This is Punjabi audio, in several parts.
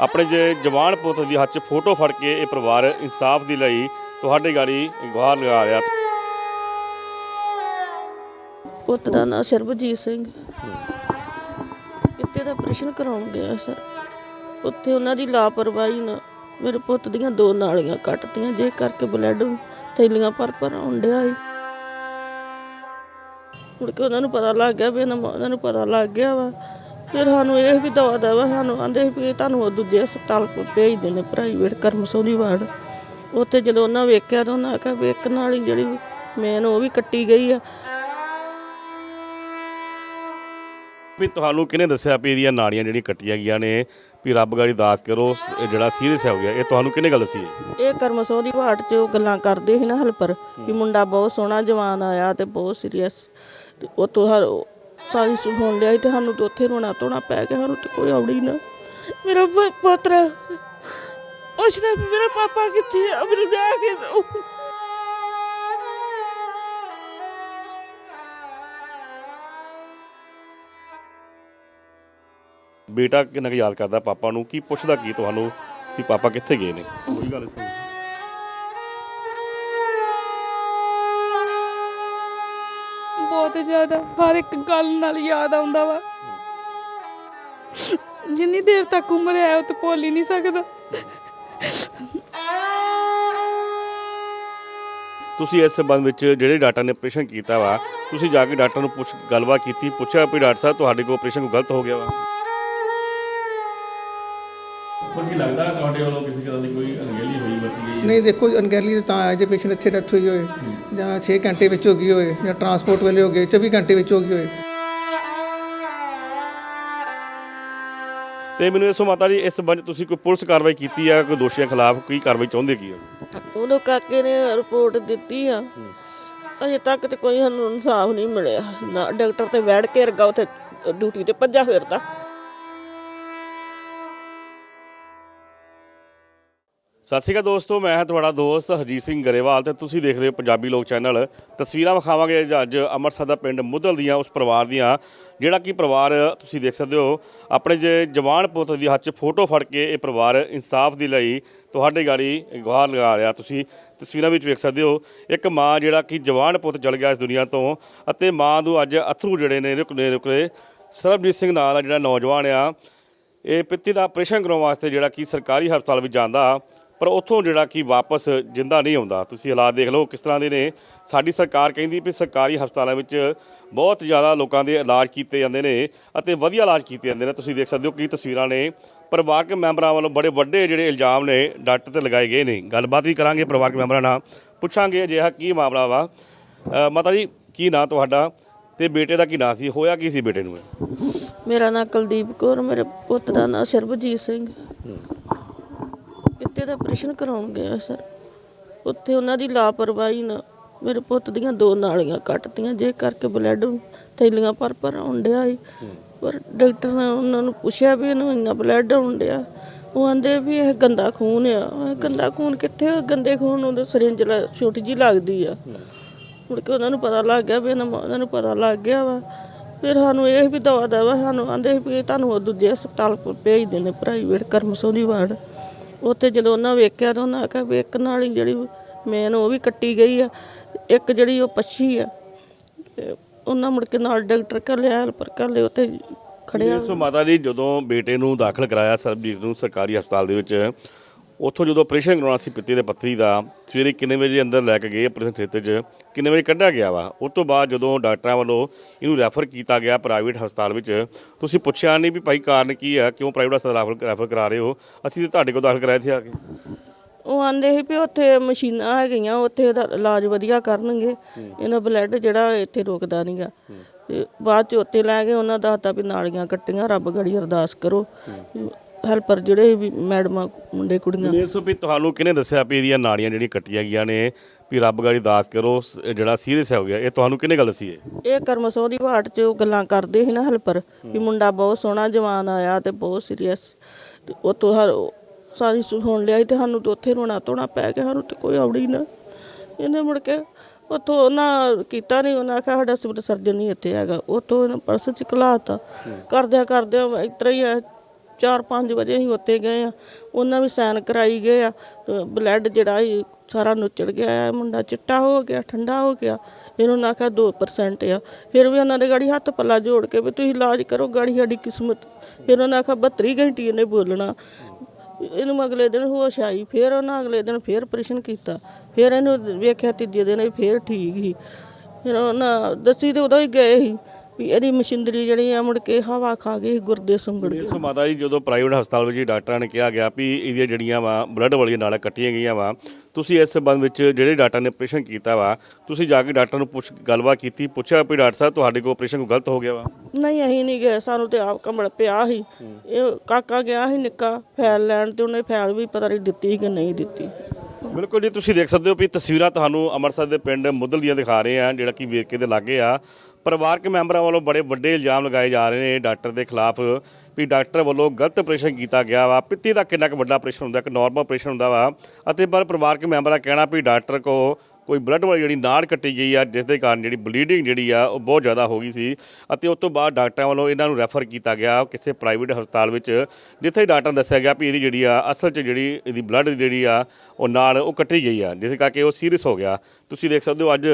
ਆਪਣੇ ਜੇ ਜਵਾਨ ਪੁੱਤ ਦੀ ਹੱਥ 'ਚ ਫੋਟੋ ਫੜ ਕੇ ਇਹ ਪਰਿਵਾਰ ਇਨਸਾਫ ਦੀ ਲਈ ਤੁਹਾਡੇ ਗਾੜੀ ਗੁਹਾਰ ਲਗਾ ਰਿਹਾ। ਪੁੱਤ ਦਾ ਨਾਂ ਸਰਬਜੀਤ ਸਿੰਘ। ਇੱਥੇ ਦਾ ਆਪਰੇਸ਼ਨ ਕਰਾਉਣ ਗਿਆ ਸਰ ਉੱਥੇ ਉਹਨਾਂ ਦੀ ਲਾਪਰਵਾਹੀ ਨਾਲ ਮੇਰੇ ਪੁੱਤ ਦੀਆਂ ਦੋ ਨਾਲੀਆਂ ਕੱਟਤੀਆਂ ਜੇ ਕਰਕੇ ਬਲੱਡ ਥੈਲੀਆਂ ਭਰ ਭਰ ਆਉਣ ਡਿਆ ਮੁੜ ਕੇ ਉਹਨਾਂ ਨੂੰ ਪਤਾ ਲੱਗ ਗਿਆ ਵੀ ਇਹਨਾਂ ਨੂੰ ਪਤਾ ਲੱਗ ਗਿਆ ਵਾ ਫਿਰ ਸਾਨੂੰ ਇਹ ਵੀ ਦਵਾ ਦਵਾ ਸਾਨੂੰ ਆਂਦੇ ਵੀ ਤੁਹਾਨੂੰ ਉਹ ਦੂਜੇ ਹਸਪਤਾਲ ਕੋਲ ਭੇਜ ਦੇਣੇ ਪ੍ਰਾਈਵੇਟ ਕਰਮਸੋਦੀ ਵਾਰਡ। ਉੱਥੇ ਜਦੋਂ ਉਹਨਾਂ ਵੇਖਿਆ ਤਾਂ ਉਹਨਾਂ ਆਖਿਆ ਵੀ ਇੱਕ ਨਾਲੀ ਜਿਹੜੀ ਮੇਨ ਉਹ ਵੀ ਕੱਟੀ ਗਈ ਆ। ਵੀ ਤੁਹਾਨੂੰ ਕਿਹਨੇ ਦੱਸਿਆ ਵੀ ਇਹਦੀਆਂ ਨਾੜੀਆਂ ਜਿਹੜੀਆਂ ਕੱਟੀਆਂ ਗਈਆਂ ਨੇ? ਵੀ ਰੱਬ ਗਾੜੀ ਦਾਸ ਕਰੋ ਇਹ ਜਿਹੜਾ ਸੀਰੀਅਸ ਹੋ ਗਿਆ। ਇਹ ਤੁਹਾਨੂੰ ਕਿਹਨੇ ਗੱਲ ਦੱਸੀ ਹੈ? ਇਹ ਕਰਮਸੋ ਦੀ ਵਾਟ 'ਚ ਉਹ ਗੱਲਾਂ ਕਰਦੇ ਸੀ ਨਾ ਹਲਪਰ ਵੀ ਮੁੰਡਾ ਬਹੁਤ ਸੋਹਣਾ ਜਵਾਨ ਆਇਆ ਤੇ ਬਹੁਤ ਸੀਰੀਅਸ ਉਹ ਤੋਂ ਹਰ ਸਾਰੀ ਸੁਣ ਲਿਆ ਤੇ ਸਾਨੂੰ ਤੇ ਉੱਥੇ ਰੋਣਾ ਧੋਣਾ ਪੈ ਗਿਆ, ਸਾਨੂੰ ਤੇ ਕੋਈ ਆਉੜੀ ਨਾ। ਮੇਰਾ ਪੁੱਤਰ, ਉਸਨੇ ਮੇਰਾ ਪਾਪਾ ਕਿੱਥੇ ਆ? ਮੈਨੂੰ ਲੈ ਕੇ ਦੋ ਬੇਟਾ ਕਿੰਨਾ ਕੁ ਯਾਦ ਕਰਦਾ ਪਾਪਾ ਨੂੰ? ਕੀ ਪੁੱਛਦਾ ਕੀ ਤੁਹਾਨੂੰ? ਵੀ ਪਾਪਾ ਕਿੱਥੇ ਗਏ ਨੇ? ਕੋਈ ਗੱਲ ਨਹੀਂ ਬਹੁਤ ਜ਼ਿਆਦਾ ਹਰ ਇੱਕ ਗੱਲ ਨਾਲ ਯਾਦ ਆਉਂਦਾ ਵਾ। ਜਿੰਨੀ ਦੇਰ ਤੱਕ ਉਮਰ ਹੈ ਉਹ ਤੇ ਭੁੱਲ ਹੀ ਨਹੀਂ ਸਕਦਾ। ਤੁਸੀਂ ਇਸ ਸੰਬੰਧ ਵਿੱਚ ਜਿਹੜੇ ਡਾਕਟਰ ਨੇ ਆਪਰੇਸ਼ਨ ਕੀਤਾ ਵਾ ਤੁਸੀਂ ਜਾ ਕੇ ਡਾਕਟਰ ਨੂੰ ਪੁੱਛ ਗੱਲਬਾਤ ਕੀਤੀ ਪੁੱਛਿਆ ਵੀ ਡਾਕਟਰ ਸਾਹਿਬ ਤੁਹਾਡੇ ਕੋਲ ਆਪਰੇਸ਼ਨ ਗਲਤ ਹੋ ਗਿਆ ਵਾ? ਪਰ ਕੀ ਲੱਗਦਾ ਤੁਹਾਡੇ ਵੱਲੋਂ ਕਿਸੇ ਤਰ੍ਹਾਂ ਦੀ ਕੋਈ ਨਹੀਂ ਦੇਖੋ ਅਨਗੈਲੀ ਤੇ ਤਾਂ ਆਇਆ ਜੇ ਪੇਸ਼ੈਂਟ ਇੱਥੇ ਡੈਥ ਹੋਈ ਹੋਏ ਜਾਂ 6 ਘੰਟੇ ਵਿੱਚ ਹੋ ਗਈ ਹੋਏ ਜਾਂ ਟਰਾਂਸਪੋਰਟ ਵੇਲੇ ਹੋ ਗਏ 24 ਘੰਟੇ ਵਿੱਚ ਹੋ ਗਈ ਹੋਏ। ਤੇ ਮੈਨੂੰ ਇਸ ਮਾਤਾ ਜੀ ਇਸ ਸੰਬੰਧ ਤੁਸੀਂ ਕੋਈ ਪੁਲਿਸ ਕਾਰਵਾਈ ਕੀਤੀ ਹੈ ਕੋਈ ਦੋਸ਼ੀਆਂ ਖਿਲਾਫ ਕੀ ਕਾਰਵਾਈ ਚਾਹੁੰਦੇ ਕੀ ਹੋ ਉਹਨੂੰ ਕਾਕੇ ਨੇ ਰਿਪੋਰਟ ਦਿੱਤੀ ਆ। ਅਜੇ ਤੱਕ ਤੇ ਕੋਈ ਸਾਨੂੰ ਇਨਸਾਫ ਨਹੀਂ ਮਿਲਿਆ। ਨਾ ਡਾਕਟਰ ਤੇ ਬੈਠ ਕੇ ਰਗਾ ਉੱਥੇ ਡਿਊਟੀ ਤੇ ਭੱਜਾ ਫਿਰਦਾ। ਸਤਿ ਸ਼੍ਰੀ ਅਕਾਲ ਦੋਸਤੋ, ਮੈਂ ਹਾਂ ਤੁਹਾਡਾ ਦੋਸਤ ਹਰਜੀਤ ਸਿੰਘ ਗਰੇਵਾਲ ਤੇ ਤੁਸੀਂ ਦੇਖ ਰਹੇ ਹੋ ਪੰਜਾਬੀ ਲੋਕ ਚੈਨਲ। ਤਸਵੀਰਾਂ ਵਿਖਾਵਾਂਗੇ ਅੱਜ- ਅੰਮ੍ਰਿਤਸਰ ਦਾ ਪਿੰਡ ਮੁੱਦਲ ਦੀਆਂ, ਉਸ ਪਰਿਵਾਰ ਦੀਆਂ। ਜਿਹੜਾ ਕਿ ਪਰਿਵਾਰ ਤੁਸੀਂ ਦੇਖ ਸਕਦੇ ਹੋ, ਆਪਣੇ ਜੇ ਜਵਾਨ ਪੁੱਤ ਦੀ ਹੱਥ 'ਚ ਫੋਟੋ ਫੜ ਕੇ ਇਹ ਪਰਿਵਾਰ ਇਨਸਾਫ ਦੇ ਲਈ ਤੁਹਾਡੇ ਗਾੜੀ ਗੁਹਾਰ ਲਗਾ ਰਿਹਾ। ਤੁਸੀਂ ਤਸਵੀਰਾਂ ਵਿੱਚ ਵੇਖ ਸਕਦੇ ਹੋ, ਇੱਕ ਮਾਂ ਜਿਹੜਾ ਕਿ ਜਵਾਨ ਪੁੱਤ ਚਲ ਗਿਆ ਇਸ ਦੁਨੀਆ ਤੋਂ ਅਤੇ ਮਾਂ ਨੂੰ ਅੱਜ ਅਥਰੂ ਜਿਹੜੇ ਨੇ ਰੁਕਨੇ ਰੁਕਰੇ ਸਰਬਜੀਤ ਸਿੰਘ ਨਾਂ ਦਾ ਜਿਹੜਾ ਨੌਜਵਾਨ ਆ, ਇਹ ਪਿੱਤੀ ਦਾ ਆਪਰੇਸ਼ਨ ਕਰਾਉਣ ਵਾਸਤੇ ਜਿਹੜਾ ਕਿ ਸਰਕਾਰੀ ਹਸਪਤਾਲ ਵਿੱਚ ਜਾਂਦਾ। ਪਰ ਉੱਥੋਂ ਜਿਹੜਾ ਕਿ ਵਾਪਸ ਜਿੰਦਾ ਨਹੀਂ ਆਉਂਦਾ। ਤੁਸੀਂ ਹਾਲਾਤ ਦੇਖ ਲਓ, ਕਿਸ ਤਰ੍ਹਾਂ ਦੇ ਨੇ। ਸਾਡੀ ਸਰਕਾਰ ਕਹਿੰਦੀ ਵੀ ਸਰਕਾਰੀ ਹਸਪਤਾਲਾਂ ਵਿੱਚ ਬਹੁਤ ਜ਼ਿਆਦਾ ਲੋਕਾਂ ਦੇ ਇਲਾਜ ਕੀਤੇ ਜਾਂਦੇ ਨੇ ਅਤੇ ਵਧੀਆ ਇਲਾਜ ਕੀਤੇ ਜਾਂਦੇ ਨੇ। ਤੁਸੀਂ ਦੇਖ ਸਕਦੇ ਹੋ ਕੀ ਤਸਵੀਰਾਂ ਨੇ ਪਰਿਵਾਰਕ ਮੈਂਬਰਾਂ ਵੱਲੋਂ ਬੜੇ ਵੱਡੇ ਜਿਹੜੇ ਇਲਜ਼ਾਮ ਨੇ ਡਾਕਟਰ ਤੇ ਲਗਾਏ ਗਏ ਨੇ। ਗੱਲਬਾਤ ਵੀ ਕਰਾਂਗੇ ਪਰਿਵਾਰਕ ਮੈਂਬਰਾਂ ਨਾਲ। ਪੁੱਛਾਂਗੇ ਅਜਿਹਾ ਕੀ ਮਾਮਲਾ ਵਾ। ਮਾਤਾ ਜੀ, ਕੀ ਨਾਂ ਤੁਹਾਡਾ ਤੇ ਬੇਟੇ ਦਾ ਕੀ ਨਾਂ ਸੀ? ਹੋਇਆ ਕੀ ਸੀ ਬੇਟੇ ਨੂੰ ਮੇਰਾ ਨਾਂ ਕੁਲਦੀਪ ਕੌਰ, ਮੇਰੇ ਪੁੱਤ ਦਾ ਨਾਂ ਸਰਬਜੀਤ ਸਿੰਘ। ਇੱਥੇ ਦਾ ਆਪਰੇਸ਼ਨ ਕਰਾਉਣ ਗਿਆ ਸਰ। ਉੱਥੇ ਉਹਨਾਂ ਦੀ ਲਾਪਰਵਾਹੀ ਨਾਲ ਮੇਰੇ ਪੁੱਤ ਦੀਆਂ ਦੋ ਨਾਲੀਆਂ ਕੱਟਤੀਆਂ, ਜੇ ਕਰਕੇ ਬਲੱਡ ਥੈਲੀਆਂ ਪਰ ਪਰ ਆਉਣ ਡਿਆ ਸੀ। ਪਰ ਡਾਕਟਰ ਨੇ ਉਹਨਾਂ ਨੂੰ ਪੁੱਛਿਆ ਵੀ ਇਹਨੂੰ ਇੰਨਾ ਬਲੱਡ ਆਉਣ ਡਿਆ। ਉਹ ਆਂਦੇ ਵੀ ਇਹ ਗੰਦਾ ਖੂਨ ਆ। ਮੈਂ ਕਿਹਾ, ਗੰਦਾ ਖੂਨ ਕਿੱਥੇ ਆ? ਗੰਦੇ ਖੂਨ ਉਹਦੇ ਸਰਿੰਜ ਲ- ਛੋਟੀ ਜੀ ਲੱਗਦੀ ਆ। ਮੁੜ ਕੇ ਉਹਨਾਂ ਨੂੰ ਪਤਾ ਲੱਗ ਗਿਆ ਵੀ ਇਹਨਾਂ ਉਹਨਾਂ ਨੂੰ ਪਤਾ ਲੱਗ ਗਿਆ ਵਾ। ਫਿਰ ਸਾਨੂੰ ਇਹ ਵੀ ਦਵਾ ਦਵਾ ਸਾਨੂੰ ਆਂਦੇ ਵੀ ਇਹ ਤੁਹਾਨੂੰ ਉਹ ਦੂਜੇ ਹਸਪਤਾਲ ਕੋਲ ਭੇਜ ਦੇਣੇ ਪ੍ਰਾਈਵੇਟ ਕਰਮਸੋਦੀ ਵਾਰਡ। ਉੱਥੇ ਜਦੋਂ ਉਹਨਾਂ ਵੇਖਿਆ ਤਾਂ ਉਹਨਾਂ ਆਖਿਆ ਵੀ ਇੱਕ ਹੀ ਜਿਹੜੀ ਮੇਨ ਉਹ ਵੀ ਕੱਟੀ ਗਈ ਆ, ਇੱਕ ਜਿਹੜੀ ਉਹ ਪੱਛੀ ਆ, ਤੇ ਉਹਨਾਂ ਮੁੜ ਕੇ ਨਾਲ ਡਾਕਟਰ ਕਰ ਲਿਆ ਹੈਲਪਰ ਕਰ ਲਿਆ ਉੱਥੇ ਖੜਿਆ। ਸੋ ਮਾਤਾ ਜੀ, ਜਦੋਂ ਬੇਟੇ ਨੂੰ ਦਾਖਲ ਕਰਾਇਆ ਸਰਬਜੀਤ ਨੂੰ ਸਰਕਾਰੀ ਹਸਪਤਾਲ ਦੇ ਵਿੱਚ ਉੱਥੋਂ ਜਦੋਂ ਆਪਰੇਸ਼ਨ ਕਰਾਉਣਾ ਸੀ ਪਿੱਤੇ ਦੇ ਪੱਥਰੀ ਦਾ, ਸਵੇਰੇ ਕਿੰਨੇ ਵਜੇ ਅੰਦਰ ਲੈ ਕੇ ਗਏ ਆਪਰੇਸ਼ਨ ਥੀਏਟਰ 'ਚ, ਕਿੰਨੇ ਵਜੇ ਕੱਢਿਆ ਗਿਆ ਵਾ? ਉਸ ਤੋਂ ਬਾਅਦ ਜਦੋਂ ਡਾਕਟਰਾਂ ਵੱਲੋਂ ਇਹਨੂੰ ਰੈਫਰ ਕੀਤਾ ਗਿਆ ਪ੍ਰਾਈਵੇਟ ਹਸਪਤਾਲ ਵਿੱਚ, ਤੁਸੀਂ ਪੁੱਛਿਆ ਨਹੀਂ ਵੀ ਭਾਈ ਕਾਰਨ ਕੀ ਆ, ਕਿਉਂ ਪ੍ਰਾਈਵੇਟ ਹਸਪਤਾਲ ਰੈਫਰ ਰੈਫਰ ਕਰਾ ਰਹੇ ਹੋ? ਅਸੀਂ ਤਾਂ ਤੁਹਾਡੇ ਕੋਲ ਦਾਖਲ ਕਰਾਇਆ ਸੀ ਆ ਕੇ। ਉਹ ਆਂਦੇ ਸੀ ਵੀ ਉੱਥੇ ਮਸ਼ੀਨਾਂ ਹੈਗੀਆਂ, ਉੱਥੇ ਉਹਦਾ ਇਲਾਜ ਵਧੀਆ ਕਰਨਗੇ। ਇਹਨਾਂ ਬਲੱਡ ਜਿਹੜਾ ਇੱਥੇ ਰੁਕਦਾ ਨਹੀਂਗਾ। ਤੇ ਬਾਅਦ ਚ ਉੱਥੇ ਲੈ ਗਏ, ਉਹਨਾਂ ਦਾ ਦੱਸਤਾ ਵੀ ਨਾਲੀਆਂ ਕੱਟੀਆਂ, ਰੱਬ ਗੜੀ ਅਰਦਾਸ ਕਰੋ। ਹੈਲਪਰ ਜਿਹੜੇ ਵੀ ਮੈਡਮਾਂ ਮੁੰਡੇ ਕੁੜੀਆਂ। ਇਹ ਸੋ ਵੀ ਤੁਹਾਨੂੰ ਕਿਹਨੇ ਦੱਸਿਆ ਵੀ ਇਹਦੀਆਂ ਨਾੜੀਆਂ ਜਿਹੜੀਆਂ ਕੱਟੀਆਂ ਗਈਆਂ ਨੇ? ਵੀ ਰੱਬ ਗਾੜੀ ਦਾਸ ਕਰੋ ਸ- ਇਹ ਜਿਹੜਾ ਸੀਰੀਅਸ ਹੋ ਗਿਆ। ਇਹ ਤੁਹਾਨੂੰ ਕਿਹਨੇ ਗੱਲ ਦੱਸੀ ਹੈ? ਇਹ ਕਰਮਸੋ ਦੀ ਵਾਟ 'ਚ ਉਹ ਗੱਲਾਂ ਕਰਦੇ ਸੀ ਨਾ ਹੈਲਪਰ ਵੀ ਮੁੰਡਾ ਬਹੁਤ ਸੋਹਣਾ ਜਵਾਨ ਆਇਆ ਤੇ ਬਹੁਤ ਸੀਰੀਅਸ। ਤੇ ਉਹ ਤੋਂ ਹਰ ਸਾਰੀ ਸੁਣ ਲਿਆ ਸੀ ਤੇ ਸਾਨੂੰ ਤੇ ਉੱਥੇ ਰੋਣਾ ਧੋਣਾ ਪੈ ਗਿਆ ਸਾਨੂੰ ਤੇ ਕੋਈ ਆਉੜੀ ਨਾ। ਇਹਨੇ ਮੁੜ ਕੇ ਉੱਥੋਂ ਉਹਨਾਂ ਕੀਤਾ ਨਹੀਂ ਉਹਨਾਂ ਆਖਿਆ ਸਾਡਾ ਸਿਵਲ ਸਰਜਨ ਨਹੀਂ ਇੱਥੇ ਹੈਗਾ। ਉੱਥੋਂ ਇਹਨਾਂ ਪਰਸ ਚ ਘਲਾਤਾ। ਕਰਦਿਆਂ ਕਰਦਿਆਂ ਇਸ ਤਰ੍ਹਾਂ ਹੀ ਆ 4-5 ਵਜੇ ਅਸੀਂ ਉੱਥੇ ਗਏ ਆ। ਉਹਨਾਂ ਵੀ ਸਾਈਨ ਕਰਾਈ ਗਏ ਆ। ਬਲੱਡ ਜਿਹੜਾ ਸੀ, ਸਾਰਾ ਨੁੱਚੜ ਗਿਆ ਹੈ ਮੁੰਡਾ ਚਿੱਟਾ ਹੋ ਗਿਆ, ਠੰਡਾ ਹੋ ਗਿਆ। ਇਹਨੂੰ ਨਾ ਕਿਹਾ 2% ਆ। ਫਿਰ ਵੀ ਉਹਨਾਂ ਦੇ ਗਾੜੀ ਹੱਥ ਪੱਲਾ ਜੋੜ ਕੇ ਵੀ ਤੁਸੀਂ ਇਲਾਜ ਕਰੋ, ਗਾੜੀ ਸਾਡੀ ਕਿਸਮਤ। ਫਿਰ ਉਹਨਾਂ ਆਖਿਆ 32 ਘੰਟੇ ਇਹਨੇ ਬੋਲਣਾ। ਇਹਨੂੰ ਅਗਲੇ ਦਿਨ ਹੋਸ਼ ਆਈ, ਫਿਰ ਉਹਨਾਂ ਅਗਲੇ ਦਿਨ ਫਿਰ ਆਪਰੇਸ਼ਨ ਕੀਤਾ। ਫਿਰ ਇਹਨੂੰ ਵੇਖਿਆ ਤੀਜੇ ਦਿਨ ਇਹ ਫਿਰ ਠੀਕ ਸੀ। ਫਿਰ ਉਹਨਾਂ ਦੱਸੀ ਤੇ ਉਦੋਂ ਹੀ ਗਏ ਸੀ। ਵੀ ਇਹਦੀ ਮਸ਼ੀਨਰੀ ਜਿਹੜੀ ਆ ਮੁੜ ਕੇ ਹਵਾ ਖਾ ਗਈ ਗੁਰਦੇ ਸੁੰਗੜ ਗਏ ਸੋ ਮਾਤਾ ਜੀ ਜਦੋਂ ਪ੍ਰਾਈਵੇਟ ਹਸਪਤਾਲ ਵਿੱਚ ਡਾਕਟਰਾਂ ਨੇ ਕਿਹਾ ਗਿਆ ਵੀ ਇਹਦੀਆਂ ਜਿਹੜੀਆਂ ਵਾ ਬਲੱਡ ਵਾਲੀਆਂ ਨਾੜਾਂ ਕੱਟੀਆਂ ਗਈਆਂ ਵਾ ਤੁਸੀਂ ਇਸ ਸੰਬੰਧ ਵਿੱਚ ਜਿਹੜੇ ਡਾਕਟਰ ਨੇ ਆਪਰੇਸ਼ਨ ਕੀਤਾ ਵਾ ਤੁਸੀਂ ਜਾ ਕੇ ਡਾਕਟਰ ਨੂੰ ਪੁੱਛ ਗੱਲਬਾਤ ਕੀਤੀ ਪੁੱਛਿਆ ਵੀ ਡਾਕਟਰ ਸਾਹਿਬ ਤੁਹਾਡੇ ਕੋਲ ਆਪਰੇਸ਼ਨ ਕੋਈ ਗਲਤ ਹੋ ਗਿਆ ਵਾ? ਨਹੀਂ ਅਸੀਂ ਨਹੀਂ ਗਏ ਸਾਨੂੰ ਤੇ ਆਪ ਕੰਬਲ ਪਿਆ ਸੀ। ਇਹ ਕਾਕਾ ਗਿਆ ਸੀ ਨਿੱਕਾ ਫੈਲ ਲੈਣ ਤੇ ਉਹਨੇ ਫੈਲ ਵੀ ਪਤਾ ਨਹੀਂ ਦਿੱਤੀ ਕਿ ਨਹੀਂ ਦਿੱਤੀ। ਬਿਲਕੁਲ ਜੀ ਤੁਸੀਂ ਦੇਖ ਸਕਦੇ ਹੋ ਵੀ ਤਸਵੀਰਾਂ ਤੁਹਾਨੂੰ ਅੰਮ੍ਰਿਤਸਰ ਦੇ ਪਿੰਡ ਮੁੱਦਲ ਦੀਆਂ ਦਿਖਾ ਰਹੇ ਆ ਜਿਹੜਾ ਕਿ ਵੇਰਕੇ ਦੇ ਲਾਗੇ ਆ। ਪਰਿਵਾਰਕ ਮੈਂਬਰਾਂ ਵੱਲੋਂ ਬੜੇ ਵੱਡੇ ਇਲਜ਼ਾਮ ਲਗਾਏ ਜਾ ਰਹੇ ਨੇ ਡਾਕਟਰ ਦੇ ਖਿਲਾਫ ਵੀ ਡਾਕਟਰ ਵੱਲੋਂ ਗਲਤ ਆਪਰੇਸ਼ਨ ਕੀਤਾ ਗਿਆ ਵਾ। ਪਿੱਤੀ ਦਾ ਕਿੰਨਾ ਕੁ ਵੱਡਾ ਆਪਰੇਸ਼ਨ ਹੁੰਦਾ, ਇੱਕ ਨਾਰਮਲ ਆਪਰੇਸ਼ਨ ਹੁੰਦਾ ਵਾ। ਅਤੇ ਪਰ ਪਰਿਵਾਰਕ ਮੈਂਬਰਾਂ ਦਾ ਕਹਿਣਾ ਵੀ ਡਾਕਟਰ ਕੋ ਕੋਈ ਬਲੱਡ ਵਾਲੀ ਜਿਹੜੀ ਨਾੜ ਕੱਟੀ ਗਈ ਆ, ਜਿਸ ਦੇ ਕਾਰਨ ਜਿਹੜੀ ਬਲੀਡਿੰਗ ਜਿਹੜੀ ਆ, ਉਹ ਬਹੁਤ ਜ਼ਿਆਦਾ ਹੋ ਗਈ ਸੀ। ਅਤੇ ਉਸ ਤੋਂ ਬਾਅਦ ਡਾਕਟਰਾਂ ਵੱਲੋਂ ਇਹਨਾਂ ਨੂੰ ਰੈਫਰ ਕੀਤਾ ਗਿਆ ਕਿਸੇ ਪ੍ਰਾਈਵੇਟ ਹਸਪਤਾਲ ਵਿੱਚ, ਜਿੱਥੇ ਡਾਕਟਰ ਨੇ ਦੱਸਿਆ ਗਿਆ ਵੀ ਇਹਦੀ ਜਿਹੜੀ ਆ, ਅਸਲ 'ਚ ਜਿਹੜੀ ਇਹਦੀ ਬਲੱਡ ਜਿਹੜੀ ਆ, ਉਹ ਨਾੜ ਉਹ ਕੱਟੀ ਗਈ ਆ, ਜਿਸ ਕਰਕੇ ਉਹ ਸੀਰੀਅਸ ਹੋ ਗਿਆ। ਤੁਸੀਂ ਦੇਖ ਸਕਦੇ ਹੋ ਅੱਜ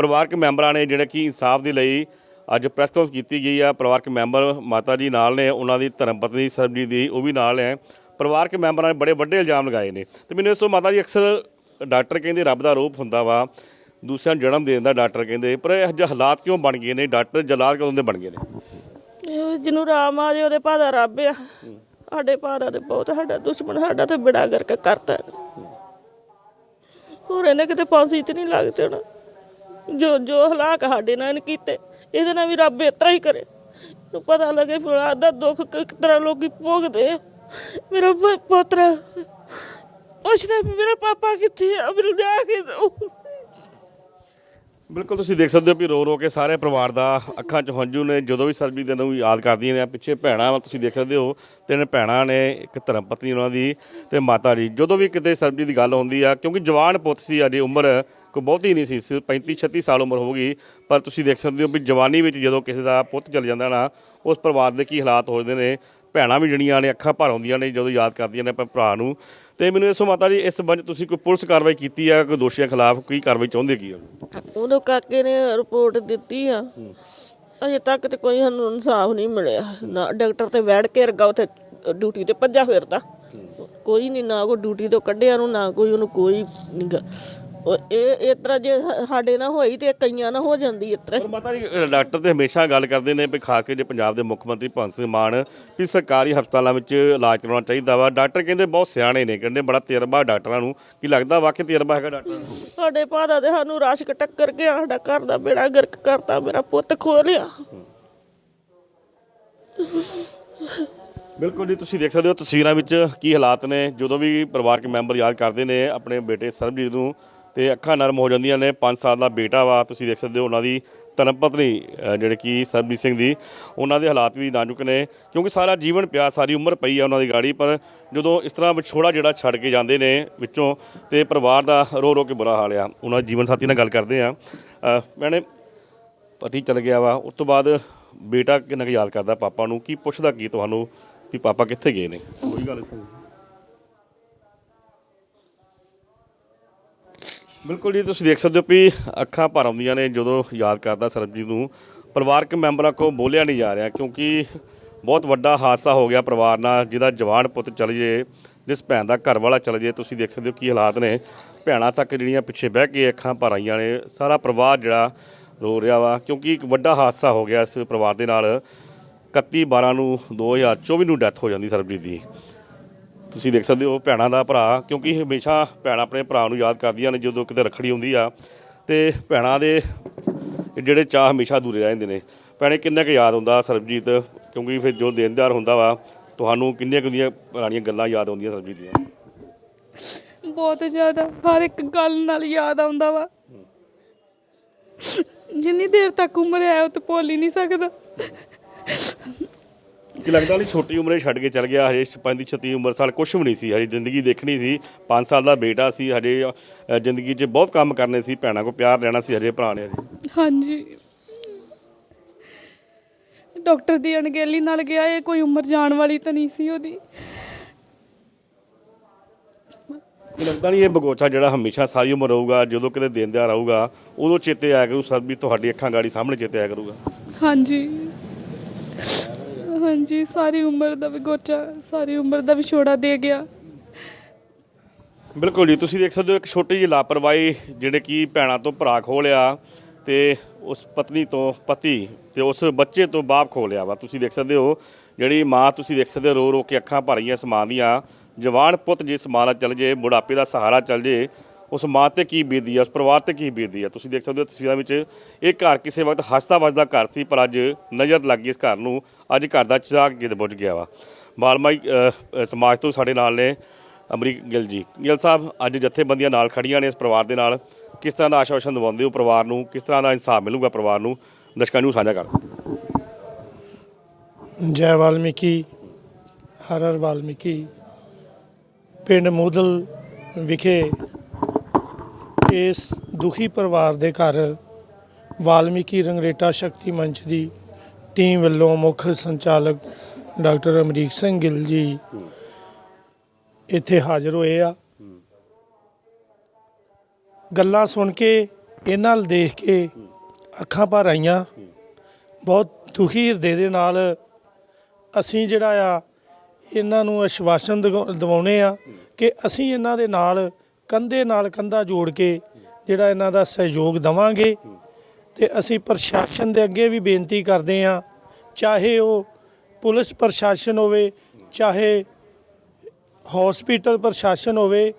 ਪਰਿਵਾਰਕ ਮੈਂਬਰਾਂ ਨੇ ਜਿਹੜਾ ਕਿ ਇਨਸਾਫ ਦੇ ਲਈ ਅੱਜ ਪ੍ਰੈਸ ਕਾਨਫਰੰਸ ਕੀਤੀ ਗਈ ਆ, ਪਰਿਵਾਰਕ ਮੈਂਬਰ ਮਾਤਾ ਜੀ ਨਾਲ ਨੇ, ਉਹਨਾਂ ਦੀ ਧਰਮ ਪਤਨੀ ਸਰਬਜੀਤ ਦੀ, ਉਹ ਵੀ ਨਾਲ ਹੈ। ਪਰਿਵਾਰਕ ਮੈਂਬਰਾਂ ਨੇ ਬੜੇ ਵੱਡੇ ਇਲਜ਼ਾਮ ਲਗਾਏ ਨੇ। ਤੇ ਮੈਨੂੰ ਇਸ ਤੋਂ ਮਾਤਾ ਜੀ ਅਕਸਰ ਡਾਕਟਰ ਕਹਿੰਦੇ ਰੱਬ ਦਾ ਰੂਪ ਹੁੰਦਾ ਵਾ, ਦੂਸਰਿਆਂ ਨੂੰ ਜਨਮ ਦੇ ਦਿੰਦਾ ਡਾਕਟਰ ਕਹਿੰਦੇ, ਪਰ ਇਹ ਜਿਹੇ ਹਾਲਾਤ ਕਿਉਂ ਬਣ ਗਏ ਨੇ? ਡਾਕਟਰ ਜਲਾਦ ਕਦੋਂ ਦੇ ਬਣ ਗਏ ਨੇ? ਜਿਹਨੂੰ ਰਾਮ ਆ ਜੇ, ਉਹਦੇ ਭਾਦਾ ਰੱਬ ਆ। ਸਾਡੇ ਭਾਦਾ ਤੇ ਬਹੁਤ, ਸਾਡਾ ਦੁਸ਼ਮਣ, ਸਾਡਾ ਤੇ ਬੜਾ ਕਰਕੇ ਕਰਤਾ ਹੋਰ ਇਹਨੇ ਕਿਤੇ ਫਾਂਸੀ ਤੇ ਨਹੀਂ ਲੱਗਦੇ ਹੁਣ ਜੋ ਜੋ ਹਲਾਕ ਸਾਡੇ ਨਾਲ ਇਹਨੇ ਕੀਤੇ, ਇਹਦੇ ਨਾਲ ਵੀ ਰੱਬ ਇਸ ਹੀ ਕਰੇ। ਨੂੰ ਪਤਾ ਲੱਗੇ ਫੁਲਾ ਦਾ ਦੁੱਖ ਕਿਸ ਤਰ੍ਹਾਂ ਲੋਕੀ ਭੋਗਦੇ ਆ। ਮੇਰਾ ਪ- ਪੋਤਰਾ, ਪੁੱਛਦਾ ਵੀ ਮੇਰਾ ਪਾਪਾ ਕਿੱਥੇ ਆ, ਮੈਨੂੰ ਲਿਆ ਕੇ ਦਿਓ। ਬਿਲਕੁਲ ਤੁਸੀਂ ਦੇਖ ਸਕਦੇ ਹੋ ਵੀ ਰੋ ਰੋ ਕੇ ਸਾਰੇ ਪਰਿਵਾਰ ਦਾ ਅੱਖਾਂ 'ਚ ਹੰਝੂ ਨੇ, ਜਦੋਂ ਵੀ ਸਰਬਜੀਤ ਨੂੰ ਯਾਦ ਕਰਦੀਆਂ ਨੇ, ਪਿੱਛੇ ਭੈਣਾਂ ਵਾ ਤੁਸੀਂ ਦੇਖ ਸਕਦੇ ਹੋ, ਤਿੰਨ ਭੈਣਾਂ ਨੇ, ਇੱਕ ਧਰਮ ਪਤਨੀ ਉਹਨਾਂ ਦੀ ਤੇ ਮਾਤਾ ਜੀ। ਜਦੋਂ ਵੀ ਕਿਤੇ ਸਰਬਜੀਤ ਦੀ ਗੱਲ ਹੁੰਦੀ ਆ, ਕਿਉਂਕਿ ਜਵਾਨ ਪੁੱਤ ਸੀ ਅਜੇ ਉਮਰ ਕੋਈ ਬਹੁਤੀ ਨਹੀਂ ਸੀ, ਸਿਰਫ 35 36 ਸਾਲ ਉਮਰ ਹੋ ਗਈ ਪਰ ਤੁਸੀਂ ਦੇਖ ਸਕਦੇ ਹੋ ਵੀ ਜਵਾਨੀ ਵਿੱਚ ਜਦੋਂ ਕਿਸੇ ਦਾ ਪੁੱਤ ਚਲ ਜਾਂਦਾ ਨਾ, ਉਸ ਪਰਿਵਾਰ ਦੇ ਕੀ ਹਾਲਾਤ ਹੋ ਜਾਂਦੇ ਨੇ, ਭੈਣਾਂ ਵੀ ਜਿਹੜੀਆਂ ਨੇ, ਅੱਖਾਂ ਭਰ ਆਉਂਦੀਆਂ ਨੇ, ਜਦੋਂ ਯਾਦ ਕਰਦੀਆਂ ਨੇ ਆਪਣੇ ਭਰਾ ਨੂੰ। ਤੇ ਮੈਨੂੰ ਇਸ ਮਾਤਾ ਜੀ, ਇਸ ਸੰਬੰਧ ਤੁਸੀਂ ਕੋਈ ਪੁਲਿਸ ਕਾਰਵਾਈ ਕੀਤੀ ਆ, ਕੋਈ ਦੋਸ਼ੀਆਂ ਖਿਲਾਫ ਕੀ ਕਾਰਵਾਈ ਚਾਹੁੰਦੇ ਕੀ ਹੋ ਉਦੋਂ ਕਾਕੇ ਨੇ ਰਿਪੋਰਟ ਦਿੱਤੀ ਆ। ਅਜੇ ਤੱਕ ਤੇ ਕੋਈ ਸਾਨੂੰ ਇਨਸਾਫ ਨਹੀਂ ਮਿਲਿਆ। ਨਾ ਡਾਕਟਰ ਤੇ ਬੈਠ ਕੇ ਰਗਾ ਉੱਥੇ ਡਿਊਟੀ ਤੇ ਭੱਜਾ ਫਿਰਦਾ। ਕੋਈ ਨਹੀਂ, ਨਾ ਕੋਈ ਡਿਊਟੀ ਤੋਂ ਕੱਢਿਆ ਨੂੰ ਨਾ ਕੋਈ ਉਹਨੂੰ ਕੋਈ ਨਹੀਂ ਇਹ ਇਸ ਤਰ੍ਹਾਂ ਜੇ ਸਾਡੇ ਨਾਲ ਹੋਈ ਤੇ ਕਈਆਂ ਨਾਲ ਹੋ ਜਾਂਦੀ ਇਸ ਤਰ੍ਹਾਂ। ਪਰ ਮਾਤਾ ਜੀ ਅ, ਡਾਕਟਰ ਤੇ ਹਮੇਸ਼ਾ ਗੱਲ ਕਰਦੇ ਨੇ ਵੀ ਖਾਸ ਕੇ ਜੇ ਪੰਜਾਬ ਦੇ ਮੁੱਖ ਮੰਤਰੀ ਭਗਵੰਤ ਸਿੰਘ ਮਾਨ ਵੀ ਸਰਕਾਰੀ ਹਸਪਤਾਲਾਂ ਵਿੱਚ ਇਲਾਜ ਕਰਾਉਣਾ ਚਾਹੀਦਾ ਵਾ। ਡਾਕਟਰ ਕਹਿੰਦੇ ਬਹੁਤ ਸਿਆਣੇ ਨੇ ਕਹਿੰਦੇ ਬੜਾ ਤਜਰਬਾ ਡਾਕਟਰਾਂ ਨੂੰ। ਕੀ ਲੱਗਦਾ ਵਾਕਈ ਤਜਰਬਾ ਹੈਗਾ ਡਾਕਟਰਾਂ ਨੂੰ? ਸਾਡੇ ਭਾਦਾ ਤੇ ਸਾਨੂੰ ਰਾਸ਼ਕ ਟੱਕਰ ਗਿਆ ਸਾਡਾ ਘਰ ਦਾ ਬੇੜਾ ਗਰਕ ਕਰਤਾ ਮੇਰਾ ਪੁੱਤ ਖੋ ਲਿਆ। ਬਿਲਕੁਲ ਜੀ ਤੁਸੀਂ ਦੇਖ ਸਕਦੇ ਹੋ ਤਸਵੀਰਾਂ ਵਿੱਚ ਕੀ ਹਾਲਾਤ ਨੇ। ਜਦੋਂ ਵੀ ਪਰਿਵਾਰਕ ਮੈਂਬਰ ਯਾਦ ਕਰਦੇ ਨੇ ਆਪਣੇ ਬੇਟੇ ਸਰਬਜੀਤ ਨੂੰ ਤੇ ਅੱਖਾਂ ਨਰਮ ਹੋ ਜਾਂਦੀਆਂ ਨੇ 5 ਸਾਲ ਦਾ ਬੇਟਾ ਵਾ, ਤੁਸੀਂ ਦੇਖ ਸਕਦੇ ਹੋ ਉਹਨਾਂ ਦੀ ਧਰਮ ਪਤਨੀ ਜਿਹੜੇ ਕਿ ਸਰਬਜੀਤ ਸਿੰਘ ਦੀ, ਉਹਨਾਂ ਦੇ ਹਾਲਾਤ ਵੀ ਨਾਜ਼ੁਕ ਨੇ, ਕਿਉਂਕਿ ਸਾਰਾ ਜੀਵਨ ਪਿਆ ਸਾਰੀ ਉਮਰ ਪਈ ਆ ਉਹਨਾਂ ਦੀ ਗਾੜੀ, ਪਰ ਜਦੋਂ ਇਸ ਤਰ੍ਹਾਂ ਵਿਛੋੜਾ ਜਿਹੜਾ ਛੱਡ ਕੇ ਜਾਂਦੇ ਨੇ ਵਿੱਚੋਂ ਤੇ ਪਰਿਵਾਰ ਦਾ ਰੋ ਰੋ ਕੇ ਬੁਰਾ ਹਾਲ ਆ, ਉਹਨਾਂ ਜੀਵਨ ਸਾਥੀ ਨਾਲ ਗੱਲ ਕਰਦੇ ਆ। ਮੈਨੇ ਪਤੀ ਚਲ ਗਿਆ ਵਾ, ਉਸ ਤੋਂ ਬਾਅਦ ਬੇਟਾ ਕਿੰਨਾ ਕੁ ਯਾਦ ਕਰਦਾ ਪਾਪਾ ਨੂੰ, ਕੀ ਪੁੱਛਦਾ ਕੀ ਤੁਹਾਨੂੰ ਵੀ ਪਾਪਾ ਕਿੱਥੇ ਗਏ ਨੇ? ਕੋਈ ਗੱਲ ਇੱਥੇ ਬਿਲਕੁਲ ਜੀ, ਤੁਸੀਂ ਦੇਖ ਸਕਦੇ ਹੋ ਵੀ ਅੱਖਾਂ ਭਰ ਆਉਂਦੀਆਂ ਨੇ ਜਦੋਂ ਯਾਦ ਕਰਦਾ ਸਰਬਜੀਤ ਨੂੰ। ਪਰਿਵਾਰਕ ਮੈਂਬਰਾਂ ਕੋ ਬੋਲਿਆ ਨਹੀਂ ਜਾ ਰਿਹਾ ਕਿਉਂਕਿ ਬਹੁਤ ਵੱਡਾ ਹਾਦਸਾ ਹੋ ਗਿਆ ਪਰਿਵਾਰ ਨਾਲ, ਜਿਹਦਾ ਜਵਾਨ ਪੁੱਤ ਚਲ ਜੇ, ਜਿਸ ਭੈਣ ਦਾ ਘਰ ਵਾਲਾ ਚਲ ਜੇ। ਤੁਸੀਂ ਦੇਖ ਸਕਦੇ ਹੋ ਕੀ ਹਾਲਾਤ ਨੇ। ਭੈਣਾਂ ਤੱਕ ਜਿਹੜੀਆਂ ਪਿੱਛੇ ਬਹਿ ਕੇ ਅੱਖਾਂ ਭਰ ਆਈਆਂ ਨੇ, ਸਾਰਾ ਪਰਿਵਾਰ ਜਿਹੜਾ ਰੋ ਰਿਹਾ ਵਾ। ਕਿਉਂਕਿ ਇੱਕ ਵੱਡਾ ਹਾਦਸਾ ਹੋ ਗਿਆ ਇਸ ਪਰਿਵਾਰ ਦੇ ਨਾਲ। 31 12 ਨੂੰ 2024 ਨੂੰ ਡੈਥ ਹੋ ਜਾਂਦੀ ਸਰਬਜੀਤ ਦੀ। ਤੁਸੀਂ ਦੇਖ ਸਕਦੇ ਹੋ ਭੈਣਾਂ ਦਾ ਭਰਾ, ਕਿਉਂਕਿ ਹਮੇਸ਼ਾ ਭੈਣਾਂ ਆਪਣੇ ਭਰਾ ਨੂੰ ਯਾਦ ਕਰਦੀਆਂ ਨੇ ਜਦੋਂ ਕਿਤੇ ਰੱਖੜੀ ਹੁੰਦੀ ਆ। ਤੇ ਭੈਣਾਂ ਦੇ ਜਿਹੜੇ ਚਾਹ ਹਮੇਸ਼ਾ ਅਧੂਰੇ ਰਹਿ ਜਾਂਦੇ ਨੇ। ਭੈਣੇ, ਕਿੰਨਾ ਕੁ ਯਾਦ ਹੁੰਦਾ ਸਰਬਜੀਤ? ਕਿਉਂਕਿ ਫਿਰ ਜੋ ਦੇਣਦਾਰ ਹੁੰਦਾ ਵਾ, ਤੁਹਾਨੂੰ ਕਿੰਨੀਆਂ ਕੁ ਦੀਆਂ ਪੁਰਾਣੀਆਂ ਗੱਲਾਂ ਯਾਦ ਆਉਂਦੀਆਂ ਸਰਬਜੀਤ ਦੀਆਂ? ਬਹੁਤ ਜ਼ਿਆਦਾ। ਹਰ ਇੱਕ ਗੱਲ ਨਾਲ ਯਾਦ ਆਉਂਦਾ ਵਾ। ਜਿੰਨੀ ਦੇਰ ਤੱਕ ਉਮਰ ਹੈ, ਉਹ ਤੇ ਭੁੱਲ ਹੀ ਨਹੀਂ ਸਕਦਾ। ਕਿ ਲੱਗਦਾ ਨਹੀਂ ਛੋਟੀ ਉਮਰੇ ਛੱਡ ਕੇ ਚਲ ਗਿਆ ਹਜੇ 35 36 ਉਮਰ ਸਾਲ ਕੁਝ ਵੀ ਨਹੀਂ ਸੀ ਹਜੇ ਜ਼ਿੰਦਗੀ ਦੇਖਣੀ ਸੀ 5 ਸਾਲ ਦਾ ਬੇਟਾ ਸੀ ਹਜੇ ਅ, ਜ਼ਿੰਦਗੀ 'ਚ ਬਹੁਤ ਕੰਮ ਕਰਨੇ ਸੀ ਭੈਣਾਂ ਕੋ ਪਿਆਰ ਲੈਣਾ ਸੀ ਹਜੇ ਭਰਾ ਨੇ ਹਜੇ। ਹਾਂਜੀ। ਡਾਕਟਰ ਦੀ ਅਣਗਹਿਲੀ ਨਾਲ ਗਿਆ ਇਹ ਕੋਈ ਉਮਰ ਜਾਣ ਵਾਲੀ ਤਾਂ ਨਹੀਂ ਸੀ ਉਹਦੀ। ਮੈਨੂੰ ਲੱਗਦਾ ਨਹੀਂ ਇਹ ਬਗੋਚਾ ਜਿਹੜਾ ਹਮੇਸ਼ਾ ਸਾਰੀ ਉਮਰ ਰਹੂਗਾ ਜਦੋਂ ਕਿਤੇ ਦਿੰਦਿਆ ਰਹੂਗਾ ਉਦੋਂ ਚੇਤੇ ਆਇਆ ਕਰੂ ਸਰ ਵੀ ਤੁਹਾਡੀ ਅੱਖਾਂ ਗਾੜੀ ਸਾਹਮਣੇ ਚੇਤੇ ਆਇਆ ਕਰੂਗਾ। ਹਾਂਜੀ। ਹਾਂਜੀ, ਸਾਰੀ ਉਮਰ ਦਾ ਵਿਗੋਚਾ ਸਾਰੀ ਉਮਰ ਦਾ ਵਿਛੋੜਾ ਦੇ ਗਿਆ। ਬਿਲਕੁਲ ਜੀ, ਤੁਸੀਂ ਦੇਖ ਸਕਦੇ ਹੋ ਇੱਕ ਛੋਟੀ ਜਿਹੀ ਲਾਪਰਵਾਹੀ ਜਿਹੜੇ ਕਿ ਭੈਣਾਂ ਤੋਂ ਭਰਾ ਖੋਹ ਤੇ ਉਸ ਪਤਨੀ ਤੋਂ ਪਤੀ ਤੇ ਉਸ ਬੱਚੇ ਤੋਂ ਬਾਪ ਖੋਹ ਲਿਆ ਵਾ। ਤੁਸੀਂ ਦੇਖ ਸਕਦੇ ਹੋ, ਜਿਹੜੀ ਮਾਂ ਤੁਸੀਂ ਦੇਖ ਸਕਦੇ ਹੋ ਰੋ ਰੋ ਕੇ ਅੱਖਾਂ ਭਰ ਰਹੀਆਂ ਸਮਾਂ ਦੀਆਂ। ਜਵਾਨ ਪੁੱਤ ਜੇ ਸਮਾਲਾ ਚੱਲ ਜੇ, ਬੁਢਾਪੇ ਦਾ ਸਹਾਰਾ ਚੱਲ ਜੇ, ਉਸ ਮਾਂ ਤੇ ਕੀ ਬੀਤਦੀ ਆ, ਉਸ ਪਰਿਵਾਰ ਤੇ ਕੀ ਬੀਤਦੀ ਆ? ਤੁਸੀਂ ਦੇਖ ਸਕਦੇ ਹੋ ਤਸਵੀਰਾਂ ਵਿੱਚ ਇਹ ਘਰ ਕਿਸੇ ਵਕਤ ਹੱਸਦਾ ਵੱਸਦਾ ਘਰ ਸੀ, ਪਰ ਅੱਜ ਨਜ਼ਰ ਲੱਗ ਗਈ ਇਸ ਘਰ ਨੂੰ। ਅੱਜ ਘਰ ਦਾ ਚਿਰਾਗ ਕਿਤੇ ਬੁੱਝ ਗਿਆ ਵਾ। ਬਾਲਮਾਈ ਸਮਾਜ ਤੋਂ ਸਾਡੇ ਨਾਲ ਨੇ ਅਮਰੀਕ ਗਿੱਲ ਜੀ। ਗਿੱਲ ਸਾਹਿਬ, ਅੱਜ ਜਥੇਬੰਦੀਆਂ ਨਾਲ ਖੜੀਆਂ ਨੇ ਇਸ ਪਰਿਵਾਰ ਦੇ ਨਾਲ। ਕਿਸ ਤਰ੍ਹਾਂ ਦਾ ਆਸ਼ਵਾਸਨ ਦਿਵਾਉਂਦੇ ਹੋ ਪਰਿਵਾਰ ਨੂੰ? ਕਿਸ ਤਰ੍ਹਾਂ ਦਾ ਇਨਸਾਫ ਮਿਲੂਗਾ ਪਰਿਵਾਰ ਨੂੰ? ਦਰਸ਼ਕਾਂ ਨੂੰ ਸਾਂਝਾ ਕਰ। ਜੈ ਵਾਲਮੀਕੀ, ਹਰ ਹਰ ਵਾਲਮੀਕੀ। ਪਿੰਡ ਮੂਦਲ ਵਿਖੇ ਇਸ ਦੁਖੀ ਪਰਿਵਾਰ ਦੇ ਘਰ ਵਾਲਮੀਕੀ ਰੰਗਰੇਟਾ ਸ਼ਕਤੀ ਮੰਚ ਦੀ ਟੀਮ ਵੱਲੋਂ ਮੁੱਖ ਸੰਚਾਲਕ ਡਾਕਟਰ ਅਮਰੀਕ ਸਿੰਘ ਗਿੱਲ ਜੀ ਇੱਥੇ ਹਾਜ਼ਰ ਹੋਏ ਆ। ਗੱਲਾਂ ਸੁਣ ਕੇ, ਇਹਨਾਂ ਨਾਲ ਦੇਖ ਕੇ ਅੱਖਾਂ ਭਰ ਆਈਆਂ। ਬਹੁਤ ਦੁਖੀ ਹਿਰਦੇ ਦੇ ਨਾਲ ਅਸੀਂ ਜਿਹੜਾ ਆ, ਇਹਨਾਂ ਨੂੰ ਅਸ਼ਵਾਸਨ ਦਿਵਾ- ਦਿਵਾਉਣੇ ਆ ਕਿ ਅਸੀਂ ਇਹਨਾਂ ਦੇ ਨਾਲ, ਕੰਧੇ ਨਾਲ ਕੰਧਾ ਜੋੜ ਕੇ ਜਿਹੜਾ ਇਹਨਾਂ ਦਾ ਸਹਿਯੋਗ ਦਵਾਂਗੇ ਤੇ ਅਸੀਂ ਪ੍ਰਸ਼ਾਸਨ ਦੇ ਅੱਗੇ ਵੀ ਬੇਨਤੀ ਕਰਦੇ ਆ ਚਾਹੇ ਉਹ ਪੁਲਿਸ ਪ੍ਰਸ਼ਾਸਨ ਹੋਵੇ, ਚਾਹੇ ਹਸਪੀਟਲ ਪ੍ਰਸ਼ਾਸਨ ਹੋਵੇ,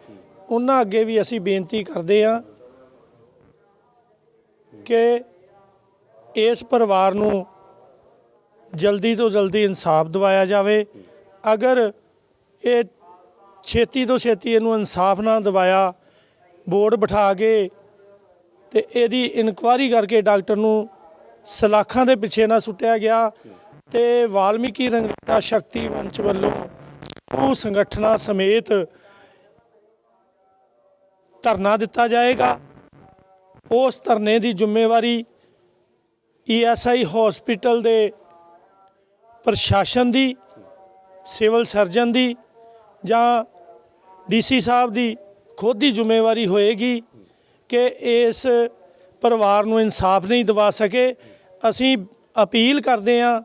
ਉਹਨਾਂ ਅੱਗੇ ਵੀ ਅਸੀਂ ਬੇਨਤੀ ਕਰਦੇ ਆ ਕਿ ਇਸ ਪਰਿਵਾਰ ਨੂੰ ਜਲਦੀ ਤੋਂ ਜਲਦੀ ਇਨਸਾਫ ਦਿਵਾਇਆ ਜਾਵੇ। ਅਗਰ ਇਹ ਛੇਤੀ ਤੋਂ ਛੇਤੀ ਇਹਨੂੰ ਇਨਸਾਫ ਨਾ ਦਿਵਾਇਆ, ਬੋਰਡ ਬਿਠਾ ਕੇ ਤੇ ਇਹਦੀ ਇਨਕੁਆਰੀ ਕਰਕੇ ਡਾਕਟਰ ਨੂੰ ਸਲਾਖਾਂ ਦੇ ਪਿੱਛੇ ਨਾ ਸੁੱਟਿਆ ਗਿਆ ਤੇ ਵਾਲਮੀਕੀ ਰੰਗਤਾ ਸ਼ਕਤੀ ਮੰਚ ਵੱਲੋਂ ਉਹ ਸੰਗਠਨਾਂ ਸਮੇਤ ਧਰਨਾ ਦਿੱਤਾ ਜਾਏਗਾ। ਉਸ ਧਰਨੇ ਦੀ ਜ਼ਿੰਮੇਵਾਰੀ ਈਐਸਆਈ ਹਸਪੀਟਲ ਦੇ ਪ੍ਰਸ਼ਾਸਨ ਦੀ, ਸਿਵਲ ਸਰਜਨ ਦੀ ਜਾਂ ਡੀਸੀ ਸਾਹਿਬ ਦੀ ਖੁਦ ਦੀ ਜ਼ਿੰਮੇਵਾਰੀ ਹੋਏਗੀ ਕਿ ਇਸ ਪਰਿਵਾਰ ਨੂੰ ਇਨਸਾਫ ਨਹੀਂ ਦਿਵਾ ਸਕੇ। ਅਸੀਂ ਅਪੀਲ ਕਰਦੇ ਹਾਂ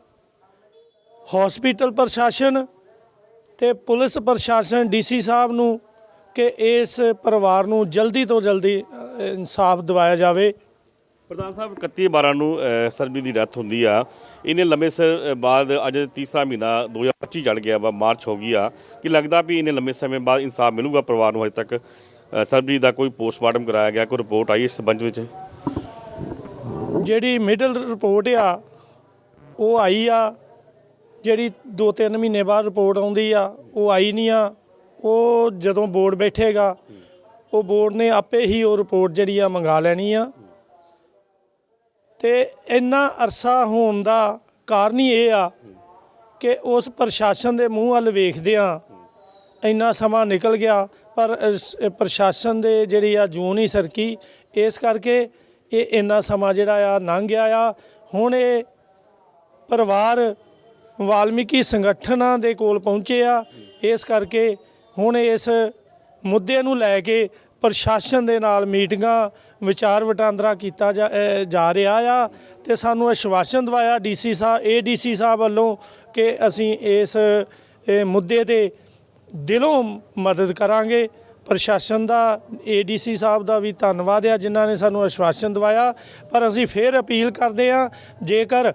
ਹਸਪੀਟਲ ਪ੍ਰਸ਼ਾਸਨ ਤੇ ਪੁਲਿਸ ਪ੍ਰਸ਼ਾਸਨ ਡੀਸੀ ਸਾਹਿਬ ਨੂੰ ਕਿ ਇਸ ਪਰਿਵਾਰ ਨੂੰ ਜਲਦੀ ਤੋਂ ਜਲਦੀ ਇਨਸਾਫ ਦਿਵਾਇਆ ਜਾਵੇ। ਪ੍ਰਧਾਨ ਸਾਹਿਬ 31 12 ਨੂੰ ਅ, ਸਰਬੀ ਦੀ ਡੈਥ ਹੁੰਦੀ ਆ। ਇਹਨੇ ਲੰਮੇ ਸ ਬਾਅਦ ਅੱਜ ਤੀਸਰਾ ਮਹੀਨਾ 2025 ਚੜ ਗਿਆ ਵਾ ਮਾਰਚ ਹੋ ਗਈ ਆ। ਕਿ ਲੱਗਦਾ ਵੀ ਇਹਨੇ ਲੰਮੇ ਸਮੇਂ ਬਾਅਦ ਇਨਸਾਫ ਮਿਲੂਗਾ ਪਰਿਵਾਰ ਨੂੰ ਹਜੇ ਤੱਕ? ਸਰਬੀ ਦਾ ਕੋਈ ਪੋਸਟਮਾਰਟਮ ਕਰਾਇਆ ਗਿਆ ਕੋਈ ਰਿਪੋਰਟ ਆਈ ਇਸ ਸੰਬੰਧ ਵਿੱਚ? ਜਿਹੜੀ ਮਿਡਲ ਰਿਪੋਰਟ ਆ, ਉਹ ਆਈ ਆ। ਜਿਹੜੀ 2-3 ਮਹੀਨੇ ਬਾਅਦ ਰਿਪੋਰਟ ਆਉਂਦੀ ਆ, ਉਹ ਆਈ ਨਹੀਂ ਆ। ਉਹ ਜਦੋਂ ਬੋਰਡ ਬੈਠੇਗਾ, ਉਹ ਬੋਰਡ ਨੇ ਆਪੇ ਹੀ ਉਹ ਰਿਪੋਰਟ ਜਿਹੜੀ ਆ ਮੰਗਾ ਲੈਣੀ ਆ। ਤੇ ਇੰਨਾ ਅਰਸਾ ਹੋਣ ਦਾ ਕਾਰਨ ਹੀ ਇਹ ਆ ਕਿ ਉਸ ਪ੍ਰਸ਼ਾਸਨ ਦੇ ਮੂੰਹ ਵੱਲ ਵੇਖਦਿਆਂ ਇੰਨਾ ਸਮਾਂ ਨਿਕਲ ਗਿਆ, ਪਰ ਪ੍ਰਸ਼ਾਸਨ ਦੇ ਜਿਹੜੀ ਆ ਜੂਨ ਹੀ ਸਰਕੀ, ਇਸ ਕਰਕੇ ਇਹ ਇੰਨਾ ਸਮਾਂ ਜਿਹੜਾ ਆ ਲੰਘ ਗਿਆ ਆ। ਹੁਣ ਇਹ ਪਰਿਵਾਰ ਵਾਲਮੀਕੀ ਸੰਗਠਨਾਂ ਦੇ ਕੋਲ ਪਹੁੰਚੇ ਆ। ਇਸ ਕਰਕੇ ਹੁਣ ਇਸ ਮੁੱਦੇ ਨੂੰ ਲੈ ਕੇ ਪ੍ਰਸ਼ਾਸਨ ਦੇ ਨਾਲ ਮੀਟਿੰਗਾਂ, ਵਿਚਾਰ ਵਟਾਂਦਰਾ ਕੀਤਾ ਜਾ ਰਿਹਾ ਆ। ਤੇ ਸਾਨੂੰ ਆਸ਼ਵਾਸਨ ਦਵਾਇਆ ਡੀਸੀ ਸਾਹਿਬ ਏਡੀਸੀ ਸਾਹਿਬ ਵੱਲੋਂ ਕਿ ਅਸੀਂ ਇਸ ਮੁੱਦੇ ਤੇ ਦਿਲੋਂ ਮਦਦ ਕਰਾਂਗੇ। ਪ੍ਰਸ਼ਾਸਨ ਦਾ ਏਡੀਸੀ ਸਾਹਿਬ ਦਾ ਵੀ ਧੰਨਵਾਦ ਆ, ਜਿਨ੍ਹਾਂ ਨੇ ਸਾਨੂੰ ਆਸ਼ਵਾਸਨ ਦਵਾਇਆ। ਪਰ ਅਸੀਂ ਫੇਰ ਅਪੀਲ ਕਰਦੇ ਹਾਂ, ਜੇਕਰ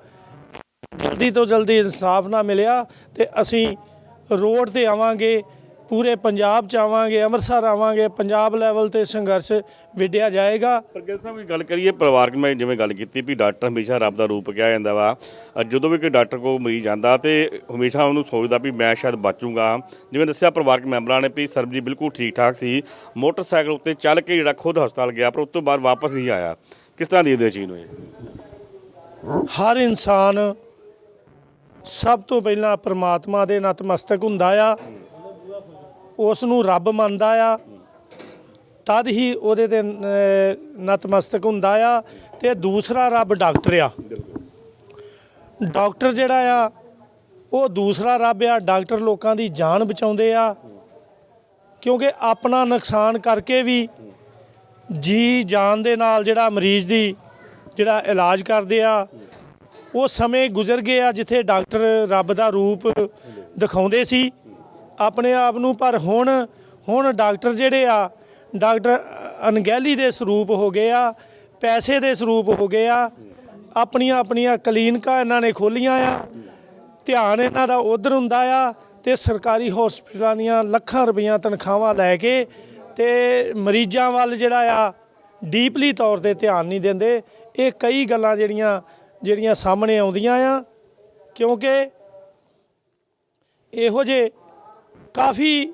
ਜਲਦੀ ਤੋਂ ਜਲਦੀ ਇਨਸਾਫ ਨਾ ਮਿਲਿਆ ਤੇ ਅਸੀਂ ਰੋਡ ਤੇ ਆਵਾਂਗੇ ਪੂਰੇ ਪੰਜਾਬ ਚ ਆਵਾਂਗੇ ਅੰਮ੍ਰਿਤਸਰ ਆਵਾਂਗੇ ਪੰਜਾਬ ਲੈਵਲ ਤੇ ਸੰਘਰਸ਼ ਵਿੱਢਿਆ ਜਾਏਗਾ। ਪਰ ਗਿੱਲ ਸਾਹਿਬ ਦੀ ਗੱਲ ਕਰੀਏ ਪਰਿਵਾਰਕ ਮੈਂ ਜਿਵੇਂ ਗੱਲ ਕੀਤੀ ਵੀ ਡਾਕਟਰ ਹਮੇਸ਼ਾ ਰੱਬ ਦਾ ਰੂਪ ਕਿਹਾ ਜਾਂਦਾ ਵਾ। ਜਦੋਂ ਵੀ ਕੋਈ ਡਾਕਟਰ ਕੋਲ ਮਰੀਜ਼ ਜਾਂਦਾ ਤੇ ਹਮੇਸ਼ਾ ਉਹਨੂੰ ਸੋਚਦਾ ਵੀ ਮੈਂ ਸ਼ਾਇਦ ਬਚੂੰਗਾ। ਜਿਵੇਂ ਦੱਸਿਆ ਪਰਿਵਾਰਕ ਮੈਂਬਰਾਂ ਨੇ ਵੀ ਸਰਬਜੀ ਬਿਲਕੁਲ ਠੀਕ ਠਾਕ ਸੀ। ਮੋਟਰਸਾਈਕਲ ਉੱਤੇ ਚੱਲ ਕੇ ਜਿਹੜਾ ਖੁਦ ਹਸਪਤਾਲ ਗਿਆ ਪਰ ਉਸ ਤੋਂ ਬਾਅਦ ਵਾਪਸ ਨਹੀਂ ਆਇਆ। ਕਿਸ ਤਰ੍ਹਾਂ ਦੀ ਇਹ ਚੀਜ਼ ਨੂੰ ਹਰ ਇਨਸਾਨ ਸਭ ਤੋਂ ਪਹਿਲਾਂ ਪ੍ਰਮਾਤਮਾ ਦੇ ਨਤਮਸਤਕ ਹੁੰਦਾ ਆ। ਉਸ ਨੂੰ ਰੱਬ ਮੰਨਦਾ ਆ। ਤਦ ਹੀ ਉਹਦੇ ਤੇ ਨਤਮਸਤਕ ਹੁੰਦਾ ਆ ਤੇ ਦੂਸਰਾ ਰੱਬ ਡਾਕਟਰ ਆ। ਡਾਕਟਰ ਜਿਹੜਾ ਆ, ਉਹ ਦੂਸਰਾ ਰੱਬ ਆ। ਡਾਕਟਰ ਲੋਕਾਂ ਦੀ ਜਾਨ ਬਚਾਉਂਦੇ ਆ। ਕਿਉਂਕਿ ਆਪਣਾ ਨੁਕਸਾਨ ਕਰਕੇ ਵੀ ਜੀ ਜਾਨ ਦੇ ਨਾਲ ਜਿਹੜਾ ਮਰੀਜ਼ ਦੀ ਜਿਹੜਾ ਇਲਾਜ ਕਰਦੇ ਆ, ਉਹ ਸਮੇਂ ਗੁਜ਼ਰ ਗਏ ਆ ਜਿੱਥੇ ਡਾਕਟਰ ਰੱਬ ਦਾ ਰੂਪ ਦਿਖਾਉਂਦੇ ਸੀ। ਆਪਣੇ ਆਪ ਨੂੰ, ਪਰ ਹੁਣ ਹੁਣ ਡਾਕਟਰ ਜਿਹੜੇ ਆ, ਡਾਕਟਰ ਅਣਗਹਿਲੀ ਦੇ ਸਰੂਪ ਹੋ ਗਏ ਆ, ਪੈਸੇ ਦੇ ਸਰੂਪ ਹੋ ਗਏ ਆ, ਆਪਣੀਆਂ ਆਪਣੀਆਂ ਕਲੀਨਿਕਾਂ ਇਹਨਾਂ ਨੇ ਖੋਲੀਆਂ ਆ, ਧਿਆਨ ਇਹਨਾਂ ਦਾ ਉਧਰ ਹੁੰਦਾ ਆ, ਤੇ ਸਰਕਾਰੀ ਹਸਪਤਾਲਾਂ ਦੀਆਂ ਲੱਖਾਂ ਰੁਪਈਆ ਤਨਖਾਹਾਂ ਲੈ ਕੇ ਤੇ ਮਰੀਜ਼ਾਂ ਵੱਲ ਜਿਹੜਾ ਆ, ਡੀਪਲੀ ਤੌਰ ਤੇ ਧਿਆਨ ਨਹੀਂ ਦਿੰਦੇ। ਇਹ ਕਈ ਗੱਲਾਂ ਜਿਹੜੀਆਂ ਜਿਹੜੀਆਂ ਸਾਹਮਣੇ ਆਉਂਦੀਆਂ ਆ, ਕਿਉਂਕਿ ਇਹੋ ਜੇ ਕਾਫੀ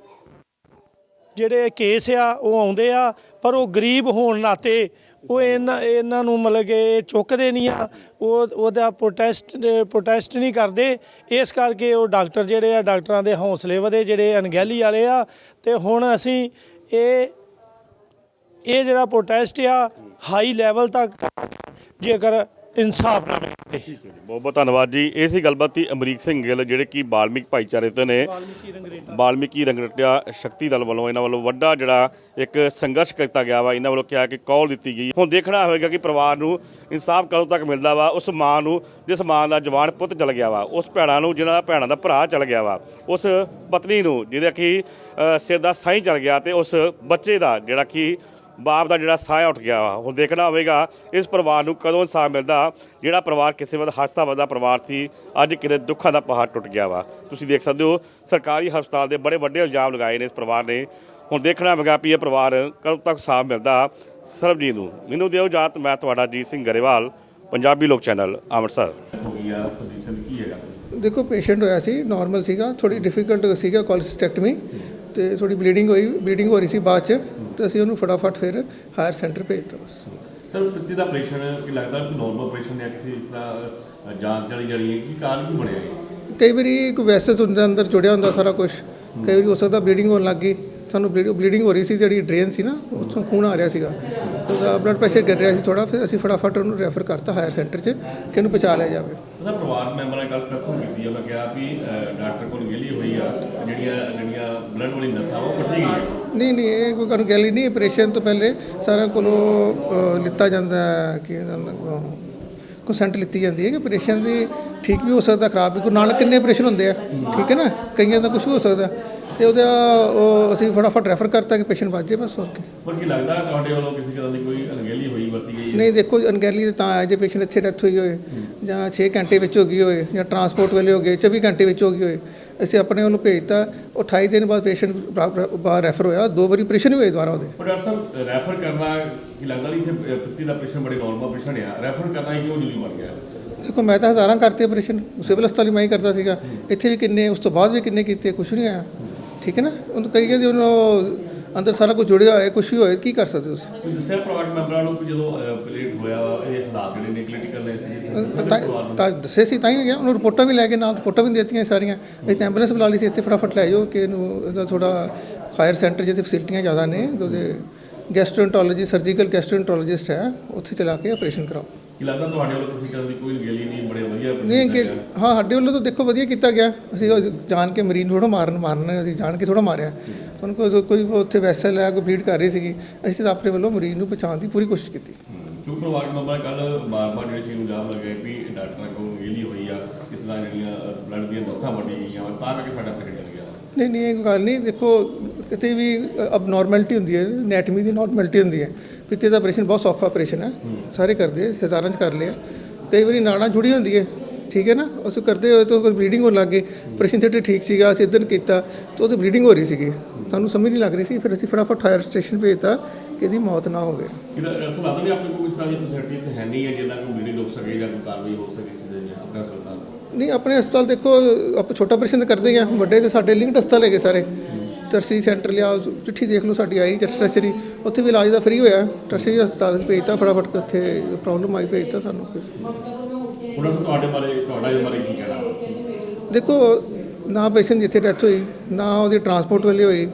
ਜਿਹੜੇ ਕੇਸ ਆ, ਉਹ ਆਉਂਦੇ ਆ, ਪਰ ਉਹ ਗਰੀਬ ਹੋਣ ਨਾਤੇ ਉਹ ਇਹਨਾਂ ਇਹਨਾਂ ਨੂੰ ਮਤਲਬ ਕਿ ਚੁੱਕਦੇ ਨਹੀਂ ਆ, ਉਹ, ਉਹਦਾ ਪ੍ਰੋਟੈਸਟ ਪ੍ਰੋਟੈਸਟ ਨਹੀਂ ਕਰਦੇ। ਇਸ ਕਰਕੇ ਉਹ ਡਾਕਟਰ ਜਿਹੜੇ ਆ, ਡਾਕਟਰਾਂ ਦੇ ਹੌਸਲੇ ਵਧੇ, ਜਿਹੜੇ ਅਣਗਹਿਲੀ ਵਾਲੇ ਆ। ਤੇ ਹੁਣ ਅਸੀਂ ਇਹ ਇਹ ਜਿਹੜਾ ਪ੍ਰੋਟੈਸਟ ਆ ਹਾਈ ਲੈਵਲ ਤੱਕ, ਜੇਕਰ ਇਨਸਾਫ ਨਾ ਮਿਲੇ। ਬਹੁਤ ਬਹੁਤ ਧੰਨਵਾਦ ਜੀ। ਇਹ ਸੀ ਗੱਲਬਾਤ ਸੀ ਅਮਰੀਕ ਸਿੰਘ ਗਿੱਲ, ਜਿਹੜੇ ਕਿ ਬਾਲਮਿਕ ਭਾਈਚਾਰੇ ਤੋਂ ਨੇ। ਬਾਲਮੀਕੀ ਰੰਗਰਟਿਆ ਸ਼ਕਤੀ ਦਲ ਵੱਲੋਂ ਇਹਨਾਂ ਵੱਲੋਂ ਵੱਡਾ ਜਿਹੜਾ ਇੱਕ ਸੰਘਰਸ਼ ਕੀਤਾ ਗਿਆ ਵਾ। ਇਹਨਾਂ ਵੱਲੋਂ ਕਿਹਾ ਕਿ ਕੌਲ ਦਿੱਤੀ ਗਈ। ਹੁਣ ਦੇਖਣਾ ਹੋਵੇਗਾ ਕਿ ਪਰਿਵਾਰ ਨੂੰ ਇਨਸਾਫ ਕਦੋਂ ਤੱਕ ਮਿਲਦਾ ਵਾ। ਉਸ ਮਾਂ ਨੂੰ, ਜਿਸ ਮਾਂ ਦਾ ਜਵਾਨ ਪੁੱਤ ਚਲ ਗਿਆ ਵਾ, ਉਸ ਭੈਣਾਂ ਨੂੰ ਜਿਹਨਾਂ ਦਾ ਭੈਣਾਂ ਦਾ ਭਰਾ ਚਲ ਗਿਆ ਵਾ, ਉਸ ਪਤਨੀ ਨੂੰ, ਜਿਹਦਾ ਕਿ ਸਿਰ ਦਾ ਸਾਈਂ ਚਲ ਗਿਆ ਤੇ ਉਸ ਬੱਚੇ ਦਾ ਜਿਹੜਾ ਕਿ ਬਾਪ ਦਾ ਜਿਹੜਾ ਸਾਹ ਉੱਠ ਗਿਆ ਵਾ ਹੁਣ ਦੇਖਣਾ ਹੋਵੇਗਾ ਇਸ ਪਰਿਵਾਰ ਨੂੰ ਕਦੋਂ ਇਨਸਾਫ ਮਿਲਦਾ ਜਿਹੜਾ ਪਰਿਵਾਰ ਕਿਸੇ ਵਕਤ ਹੱਸਦਾ ਵੱਧਦਾ ਪਰਿਵਾਰ ਸੀ ਅੱਜ ਕਿਤੇ ਦੁੱਖਾਂ ਦਾ ਪਹਾੜ ਟੁੱਟ ਗਿਆ ਵਾ। ਤੁਸੀਂ ਦੇਖ ਸਕਦੇ ਹੋ ਸਰਕਾਰੀ ਹਸਪਤਾਲ ਦੇ ਬੜੇ ਵੱਡੇ ਇਲਜ਼ਾਮ ਲਗਾਏ ਨੇ ਇਸ ਪਰਿਵਾਰ ਨੇ। ਹੁਣ ਦੇਖਣਾ ਹੋਵੇਗਾ ਵੀ ਇਹ ਪਰਿਵਾਰ ਕਦੋਂ ਤੱਕ ਸਾਫ਼ ਮਿਲਦਾ। ਸਰਬਜੀਤ ਨੂੰ ਮੈਨੂੰ ਦਿਓ ਜਾਤ ਮੈਂ ਤੁਹਾਡਾ ਜੀਤ ਸਿੰਘ ਗਰੇਵਾਲ ਪੰਜਾਬੀ ਲੋਕ ਚੈਨਲ ਅੰਮ੍ਰਿਤਸਰ। ਦੇਖੋ ਪੇਸ਼ੈਂਟ ਹੋਇਆ ਸੀ ਨਾਰਮਲ ਸੀਗਾ ਥੋੜੀ ਡਿਫਿਕਲਟ ਸੀਗਾ ਕੋਲਸਿਸਟੈਕਟਮੀ ਤੇ ਥੋੜੀ ਬਲੀਡਿੰਗ ਹੋਈ ਬਲੀਡਿੰਗ ਹੋ ਰਹੀ ਸੀ ਬਾਅਦ ਚ ਤੇ ਅਸੀਂ ਉਹਨੂੰ ਫਟਾਫਟ ਫਿਰ ਹਾਇਰ ਸੈਂਟਰ ਭੇਜਤਾ ਬਸ। ਸਰ ਪਿੱਤੇ ਦਾ ਆਪਰੇਸ਼ਨ ਕਿ ਲੱਗਦਾ ਕਿ ਨਾਰਮਲ ਆਪਰੇਸ਼ਨ ਜਾਂ ਕਿਸੇ ਇਸ ਤਰ੍ਹਾਂ ਜਾਂਚ ਚਲੀ ਜਾਣੀ ਹੈ ਕੀ ਕਾਰਨ ਕੀ ਬਣਿਆ ਇਹ? ਕਈ ਵਾਰੀ ਕੋਈ ਵੈਸਸ ਹੁੰਦੇ ਅੰਦਰ ਜੁੜਿਆ ਹੁੰਦਾ ਸਾਰਾ ਕੁਝ ਕਈ ਵਾਰੀ ਹੋ ਸਕਦਾ ਬਲੀਡਿੰਗ ਹੋਣ ਲੱਗ ਗਈ। ਸਾਨੂੰ ਬਲੀਡਿੰਗ ਹੋ ਰਹੀ ਸੀ ਜਿਹੜੀ ਡਰੇਨ ਸੀ ਨਾ ਉੱਥੋਂ ਖੂਨ ਆ ਰਿਹਾ ਸੀਗਾ। ਤੇ ਉਹਦਾ ਬਲੱਡ ਪ੍ਰੈਸ਼ਰ ਗਿਰ ਰਿਹਾ ਸੀ ਥੋੜਾ ਫਿਰ ਅਸੀਂ ਫਟਾਫਟ ਉਹਨੂੰ ਰੈਫਰ ਕਰਤਾ ਹਾਇਰ ਸੈਂਟਰ 'ਚ ਕਿ ਇਹਨੂੰ ਬਚਾ ਲਿਆ ਜਾਵੇ। ਸਰ ਪਰਿਵਾਰ ਮੈਂਬਰਾਂ ਨੇ ਕੱਲ ਪ੍ਰੈਸ ਕੀਤੀ ਹੈ ਮੈਂ ਕਿਹਾ ਵੀ ਡਾਕਟਰ ਕੋਲ ਗੇਲੀ ਹੋਈ ਆ ਜਿਹੜੀਆਂ ਜਿਹੜੀਆਂ ਬਲੱਡ ਵਾਲੀ ਨਸਾਂ ਉਹ ਕੱਢੀ ਗਈਆਂ। ਨਹੀਂ ਨਹੀਂ ਇਹ ਕੋਈ ਅਣਗਹਿਲੀ ਨਹੀਂ ਆਪਰੇਸ਼ਨ ਤੋਂ ਪਹਿਲੇ ਸਾਰਿਆਂ ਕੋਲੋਂ ਲਿੱਤਾ ਜਾਂਦਾ ਕਿ ਕੰਸੈਂਟ ਲਿੱਤੀ ਜਾਂਦੀ ਹੈ ਕਿ ਆਪਰੇਸ਼ਨ ਦੀ ਠੀਕ ਵੀ ਹੋ ਸਕਦਾ ਖਰਾਬ ਵੀ ਕੋਈ ਨਾਲ ਕਿੰਨੇ ਆਪਰੇਸ਼ਨ ਹੁੰਦੇ ਆ ਠੀਕ ਹੈ ਨਾ? ਕਈਆਂ ਦਾ ਕੁਝ ਵੀ ਹੋ ਸਕਦਾ। ਤੇ ਉਹਦਾ ਉਹ ਅਸੀਂ ਫਟਾਫਟ ਰੈਫਰ ਕਰਤਾ ਕਿ ਪੇਸ਼ੈਂਟ ਬਚ ਜਾਏ ਬਸ ਹੋਰ ਕੀ। ਪਰ ਕੀ ਲੱਗਦਾ ਤੁਹਾਡੇ ਵੱਲੋਂ ਕਿਸੇ ਤਰ੍ਹਾਂ ਦੀ ਕੋਈ ਅਣਗਹਿਲੀ ਹੋਈ ਵਰਤੀ ਗਈ ਹੈ? ਨਹੀਂ ਦੇਖੋ ਅਣਗਹਿਲੀ ਤਾਂ ਤਾਂ ਹੈ ਜੇ ਪੇਸ਼ੈਂਟ ਇੱਥੇ ਡੈਥ ਹੋਈ ਹੋਏ ਜਾਂ 6 ਘੰਟੇ ਵਿੱਚ ਹੋ ਗਈ ਹੋਏ ਜਾਂ ਟਰਾਂਸਪੋਰਟ ਵੇਲੇ ਹੋ ਗਏ 24 ਘੰਟੇ ਵਿੱਚ ਹੋ ਗਈ ਹੋਏ। ਅਸੀਂ ਆਪਣੇ ਵੱਲੋਂ ਭੇਜਤਾ ਉਹ 28 ਦਿਨ ਬਾਅਦ ਪੇਸ਼ੈਂਟ ਬਾਹਰ ਰੈਫਰ ਹੋਇਆ ਦੋ ਵਾਰੀ ਆਪਰੇਸ਼ਨ ਵੀ ਹੋਏ ਦੁਬਾਰਾ ਉਹਦੇ। ਡਾਕਟਰ ਸਾਹਿਬ ਰੈਫਰ ਕਰਨਾ ਕੀ ਲੱਗਦਾ ਨਹੀਂ ਇੱਥੇ ਪਿੱਤੇ ਦਾ ਆਪਰੇਸ਼ਨ ਬੜੇ ਨਾਰਮਲ ਆਪਰੇਸ਼ਨ ਆ। ਰੈਫਰ ਕਰਨਾ ਹੀ ਕਿਉਂ ਜ਼ਰੂਰੀ ਬਣ ਗਿਆ। ਦੇਖੋ ਮੈਂ ਤਾਂ ਹਜ਼ਾਰਾਂ ਕਰਤੇ ਆਪਰੇਸ਼ਨ ਸਿਵਲ ਹਸਪਤਾਲ ਮੈਂ ਹੀ ਕਰਦਾ ਸੀਗਾ। ਇੱਥੇ ਵੀ ਕਿੰਨੇ ਉਸ ਤੋਂ ਬਾਅਦ ਵੀ ਕਿੰਨੇ ਕੀਤੇ ਕੁਝ ਨਹੀਂ ਆਇਆ। ਠੀਕ ਹੈ ਨਾ? ਉਹਨੂੰ ਕਈ ਕਹਿੰਦੇ ਉਹਨੂੰ ਅੰਦਰ ਸਾਰਾ ਕੁਝ ਜੁੜਿਆ ਹੋਇਆ ਕੁਝ ਵੀ ਹੋਏ ਕੀ ਕਰ ਸਕਦੇ ਤੁਸੀਂ? ਤੁਸੀਂ ਦੱਸਿਆ ਪਰਿਵਾਰ ਮੈਂਬਰਾਂ ਨੂੰ ਕਿ ਜਦੋਂ ਪਲੇਟ ਹੋਇਆ ਇਹ ਹਾਲਾਤ ਜਿਹੜੇ ਨੇ ਕ੍ਰਿਟੀਕਲ ਨੇ ਸੀ ਤਾਂ ਦੱਸੇ ਸੀ ਤਾਂ ਹੀ ਗਿਆ। ਉਹਨੂੰ ਰਿਪੋਰਟਾਂ ਵੀ ਲੈ ਕੇ ਨਾਲ ਰਿਪੋਰਟਾਂ ਵੀ ਦਿੱਤੀਆਂ ਸਾਰੀਆਂ। ਅਸੀਂ ਐਂਬੂਲੈਂਸ ਬੁਲਾ ਲਈ ਸੀ ਇੱਥੇ ਫਟਾਫਟ ਲੈ ਜਾਓ ਕਿ ਇਹਨੂੰ ਇਹਦਾ ਥੋੜਾ ਹਾਇਰ ਸੈਂਟਰ ਜਿੱਥੇ ਫੈਸਿਲਿਟੀਆਂ ਜ਼ਿਆਦਾ ਨੇ ਉਹਦੇ ਗੈਸਟ੍ਰੋਐਂਟਰੋਲੋਜੀ ਸਰਜੀਕਲ ਗੈਸਟ੍ਰੋਐਂਟਰੋਲੋਜਿਸਟ ਹੈ ਉੱਥੇ ਚਲਾ ਕੇ ਆਪਰੇਸ਼ਨ ਕਰਾਓ। ਕੀ ਲੱਗਦਾ ਤੁਹਾਡੇ ਵੱਲੋਂ ਕਿਸੇ ਤਰ੍ਹਾਂ ਦੀ ਕੋਈ ਅਣਗਹਿਲੀ ਨਹੀਂ ਬੜੇ ਵਧੀਆ ਨਹੀਂ ਕਿ ਹਾਂ ਸਾਡੇ ਵੱਲੋਂ ਤਾਂ ਦੇਖੋ ਵਧੀਆ ਕੀਤਾ ਗਿਆ। ਅਸੀਂ ਜਾਣ ਕੇ ਮਰੀਨ ਥੋੜਾ ਮਾਰਨ ਮਾਰਨ ਅਸੀਂ ਜਾਣ ਕੇ ਥੋੜਾ ਮਾਰਿਆ। ਤੁਹਾਨੂੰ ਕੋਈ ਕੋਈ ਉੱਥੇ ਵੈਸਲ ਹੈ ਕੋਈ ਬਲੀਡ ਕਰ ਰਹੀ ਸੀਗੀ ਅਸੀਂ ਤਾਂ ਆਪਣੇ ਵੱਲੋਂ ਮਰੀਜ਼ ਨੂੰ ਬਚਾਉਣ ਦੀ ਪੂਰੀ ਕੋਸ਼ਿਸ਼ ਕੀਤੀ। ਕਿਉਂਕਿ ਪਰਿਵਾਰ ਮੈਂਬਰ ਕੱਲ ਬਾਰ-ਬਾਰ ਜਿਹੜੇ ਚੀਜ਼ ਇਲਜ਼ਾਮ ਲਗਾਏ ਵੀ ਡਾਕਟਰਾਂ ਕੋਲ ਅਣਗਹਿਲੀ ਹੋਈ ਆ ਕਿਸ ਤਰ੍ਹਾਂ ਜਿਹੜੀਆਂ ਬਲੱਡ ਦੀਆਂ ਨਸਾਂ ਵੱਢੀ ਗਈਆਂ ਤਾਂ ਕਰਕੇ ਸਾਡਾ ਆਪਰੇਸ਼ਨ ਚੱਲ ਗਿਆ। ਨਹੀਂ ਨਹੀਂ ਇਹ ਗੱਲ ਨਹੀਂ ਦੇਖੋ ਕਿਤੇ ਵੀ ਅਬ ਨਾਰਮੈਲਿਟੀ ਹੁੰਦੀ ਹੈ ਨੈਟਮੀ ਦੀ ਨਾਰਮੈਲਿਟੀ ਹੁੰਦੀ ਹੈ। ਪਿੱਤੇ ਦਾ ਆਪਰੇਸ਼ਨ ਬਹੁਤ ਸੌਖਾ ਆਪਰੇਸ਼ਨ ਹੈ। ਸਾਰੇ ਕਰਦੇ ਹਜ਼ਾਰਾਂ ਚ ਕਰ ਲਿਆ। ਕਈ ਵਾਰੀ ਨਾੜਾਂ ਜੁੜੀ ਹੁੰਦੀ ਹੈ ਠੀਕ ਹੈ ਨਾ? ਉਸ ਕਰਦੇ ਹੋਏ ਤਾਂ ਕੋਈ ਬਲੀਡਿੰਗ ਹੋਣ ਲੱਗ ਗਈ ਆਪਰੇਸ਼ਨ ਥੀਏਟਰ ਠੀਕ ਸੀਗਾ ਅਸੀਂ ਇੱਧਰ ਕੀਤਾ ਤਾਂ ਉਹਦੇ ਬਲੀਡਿੰਗ ਹੋ ਰਹੀ ਸੀਗੀ। ਸਾਨੂੰ ਸਮਝ ਨਹੀਂ ਲੱਗ ਰਹੀ ਸੀ ਫਿਰ ਅਸੀਂ ਫਟਾਫਟ ਹਾਇਰ ਸਟੇਸ਼ਨ ਭੇਜਤਾ ਕਿ ਇਹਦੀ ਮੌਤ ਨਾ ਹੋਵੇ। ਕਿ ਅਸਲ ਲੱਗਦਾ ਵੀ ਆਪਣੇ ਕੋਲ ਇਸ ਤਰ੍ਹਾਂ ਦੀ ਫੈਸਿਲਿਟੀ ਇੱਥੇ ਹੈ ਨਹੀਂ ਹੈ ਜਿਹਦਾ ਕੋਈ ਬਲੀਡਿੰਗ ਰੁਕ ਸਕੇ ਜਾਂ ਕੋਈ ਕਾਰਵਾਈ ਹੋ ਸਕੇ ਕਿਸੇ ਦੇ ਆਪਣੇ ਹਸਪਤਾਲ ਨਹੀਂ ਆਪਣੇ ਹਸਪਤਾਲ ਦੇਖੋ ਆਪਾਂ ਛੋਟਾ ਆਪਰੇਸ਼ਨ ਕਰਦੇ ਹੀ ਆ ਵੱਡੇ ਤੇ ਸਾਡੇ ਲਿੰਕਡ ਹਸਪਤਾਲ ਹੈਗੇ ਸਾਰੇ। ਟਰਸਰੀ ਸੈਂਟਰ ਲਿਆ ਚਿੱਠੀ ਦੇਖ ਲਓ ਸਾਡੀ ਆਈ ਟਰਸਰੀ ਉੱਥੇ ਵੀ ਇਲਾਜ ਦਾ ਫ੍ਰੀ ਹੋਇਆ। ਟਰਸਰੀ ਹਸਪਤਾਲ ਭੇਜਤਾ ਫਟਾਫਟ ਉੱਥੇ ਪ੍ਰੋਬਲਮ ਆਈ ਭੇਜਤਾ ਸਾਨੂੰ ਉਹਨਾਂ ਨੂੰ ਤੁਹਾਡੇ ਬਾਰੇ ਤੁਹਾਡਾ ਇਸ ਬਾਰੇ ਕੀ ਕਹਿਣਾ? ਦੇਖੋ ਨਾ ਪੇਸ਼ੈਂਟ ਜਿੱਥੇ ਡੈਥ ਹੋਈ ਨਾ ਉਹਦੀ ਟਰਾਂਸਪੋਰਟ ਵੇਲੇ ਹੋਈ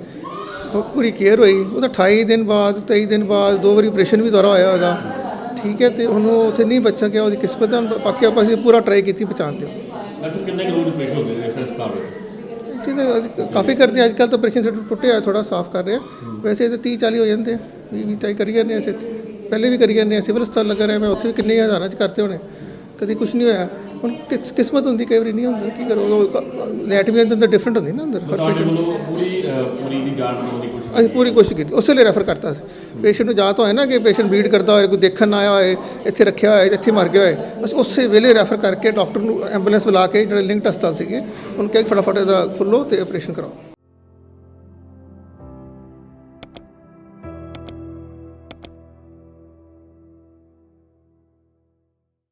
ਪੂਰੀ ਕੇਅਰ ਹੋਈ। ਉਹਦਾ 28 ਦਿਨ ਬਾਅਦ 23 ਦਿਨ ਬਾਅਦ ਦੋ ਵਾਰੀ ਆਪਰੇਸ਼ਨ ਵੀ ਦੁਬਾਰਾ ਹੋਇਆ ਉਹਦਾ। ਠੀਕ ਹੈ ਤੇ ਉਹਨੂੰ ਉੱਥੇ ਨਹੀਂ ਬਚ ਸਕਿਆ ਉਹਦੀ ਕਿਸਮਤ ਹੈ ਬਾਕੀ ਆਪਾਂ ਅਸੀਂ ਪੂਰਾ ਟਰਾਈ ਕੀਤੀ ਬਚਾਉਣ ਦੀ ਵੈਸੇ ਕਿੰਨੇ ਕੁ ਲੋਕ ਪੇਸ਼ ਹੁੰਦੇ ਨੇ ਇਸ ਹਸਪਤਾਲ ਵਿੱਚ? ਤੇ ਅਸੀਂ ਕਾਫੀ ਕਰਦੇ ਹਾਂ ਅੱਜ ਕੱਲ ਤਾਂ ਆਪਰੇਸ਼ਨ ਥੀਏਟਰ ਟੁੱਟਿਆ ਥੋੜਾ ਸਾਫ਼ ਕਰ ਰਿਹਾ ਵੈਸੇ ਤਾਂ 30 40 ਹੋ ਜਾਂਦੇ ਆ ਵੀ ਵੀ ਤਾਂ ਕਰੀ ਜਾਂਦੇ ਹਾਂ ਅਸੀਂ ਪਹਿਲੇ ਵੀ ਕਰੀ ਜਾਂਦੇ ਹਾਂ ਸਿਵਲ ਹਸਪਤਾਲ ਲੱਗਾ ਰਿਹਾ ਮੈਂ, ਉੱਥੇ ਵੀ ਕਿੰਨੇ ਹਜ਼ਾਰਾਂ ਚ ਕਰਤੇ ਹੋਣੇ। ਕਦੀ ਕੁਝ ਨਹੀਂ ਹੋਇਆ। ਹੁਣ ਕਿਸਮਤ ਹੁੰਦੀ, ਕਈ ਵਾਰੀ ਨਹੀਂ ਹੁੰਦਾ, ਕੀ ਕਰੋ ਨੈਟਮੀ ਵੀ ਅੰਦਰ ਡਿਫਰੈਂਟ ਹੁੰਦੀ ਨਾ ਅੰਦਰ। ਹਰ ਤੁਹਾਡੇ ਪੂਰੀ ਪੂਰੀ ਦੀ ਜਾਣ ਬਣਾਉਣ ਦੀ ਅਸੀਂ ਪੂਰੀ ਕੋਸ਼ਿਸ਼ ਕੀਤੀ। ਉਸੇ ਲਈ ਰੈਫਰ ਕਰਤਾ ਸੀ। ਪੇਸ਼ੈਂਟ ਨੂੰ ਜਾਂ ਤਾਂ ਹੋਏ ਨਾ ਕਿ ਪੇਸ਼ੈਂਟ ਬਲੀਡ ਕਰਦਾ ਹੋਏ ਕੋਈ ਦੇਖਣ ਨਾ ਆਇਆ ਹੋਏ, ਇੱਥੇ ਰੱਖਿਆ ਹੋਇਆ, ਇੱਥੇ ਮਰ ਗਿਆ ਹੋਏ ਅਸੀਂ ਉਸੇ ਵੇਲੇ ਰੈਫਰ ਕਰਕੇ ਡਾਕਟਰ ਨੂੰ ਐਂਬੂਲੈਂਸ ਬੁਲਾ ਕੇ ਜਿਹੜੇ ਲਿੰਕਡ ਹਸਪਤਾਲ ਸੀਗੇ, ਉਹਨੂੰ ਕਿਹਾ ਕਿ ਫਟਾਫਟ ਇਹਦਾ ਖੁੱਲੋ ਤੇ ਆਪਰੇਸ਼ਨ ਕਰਾਓ।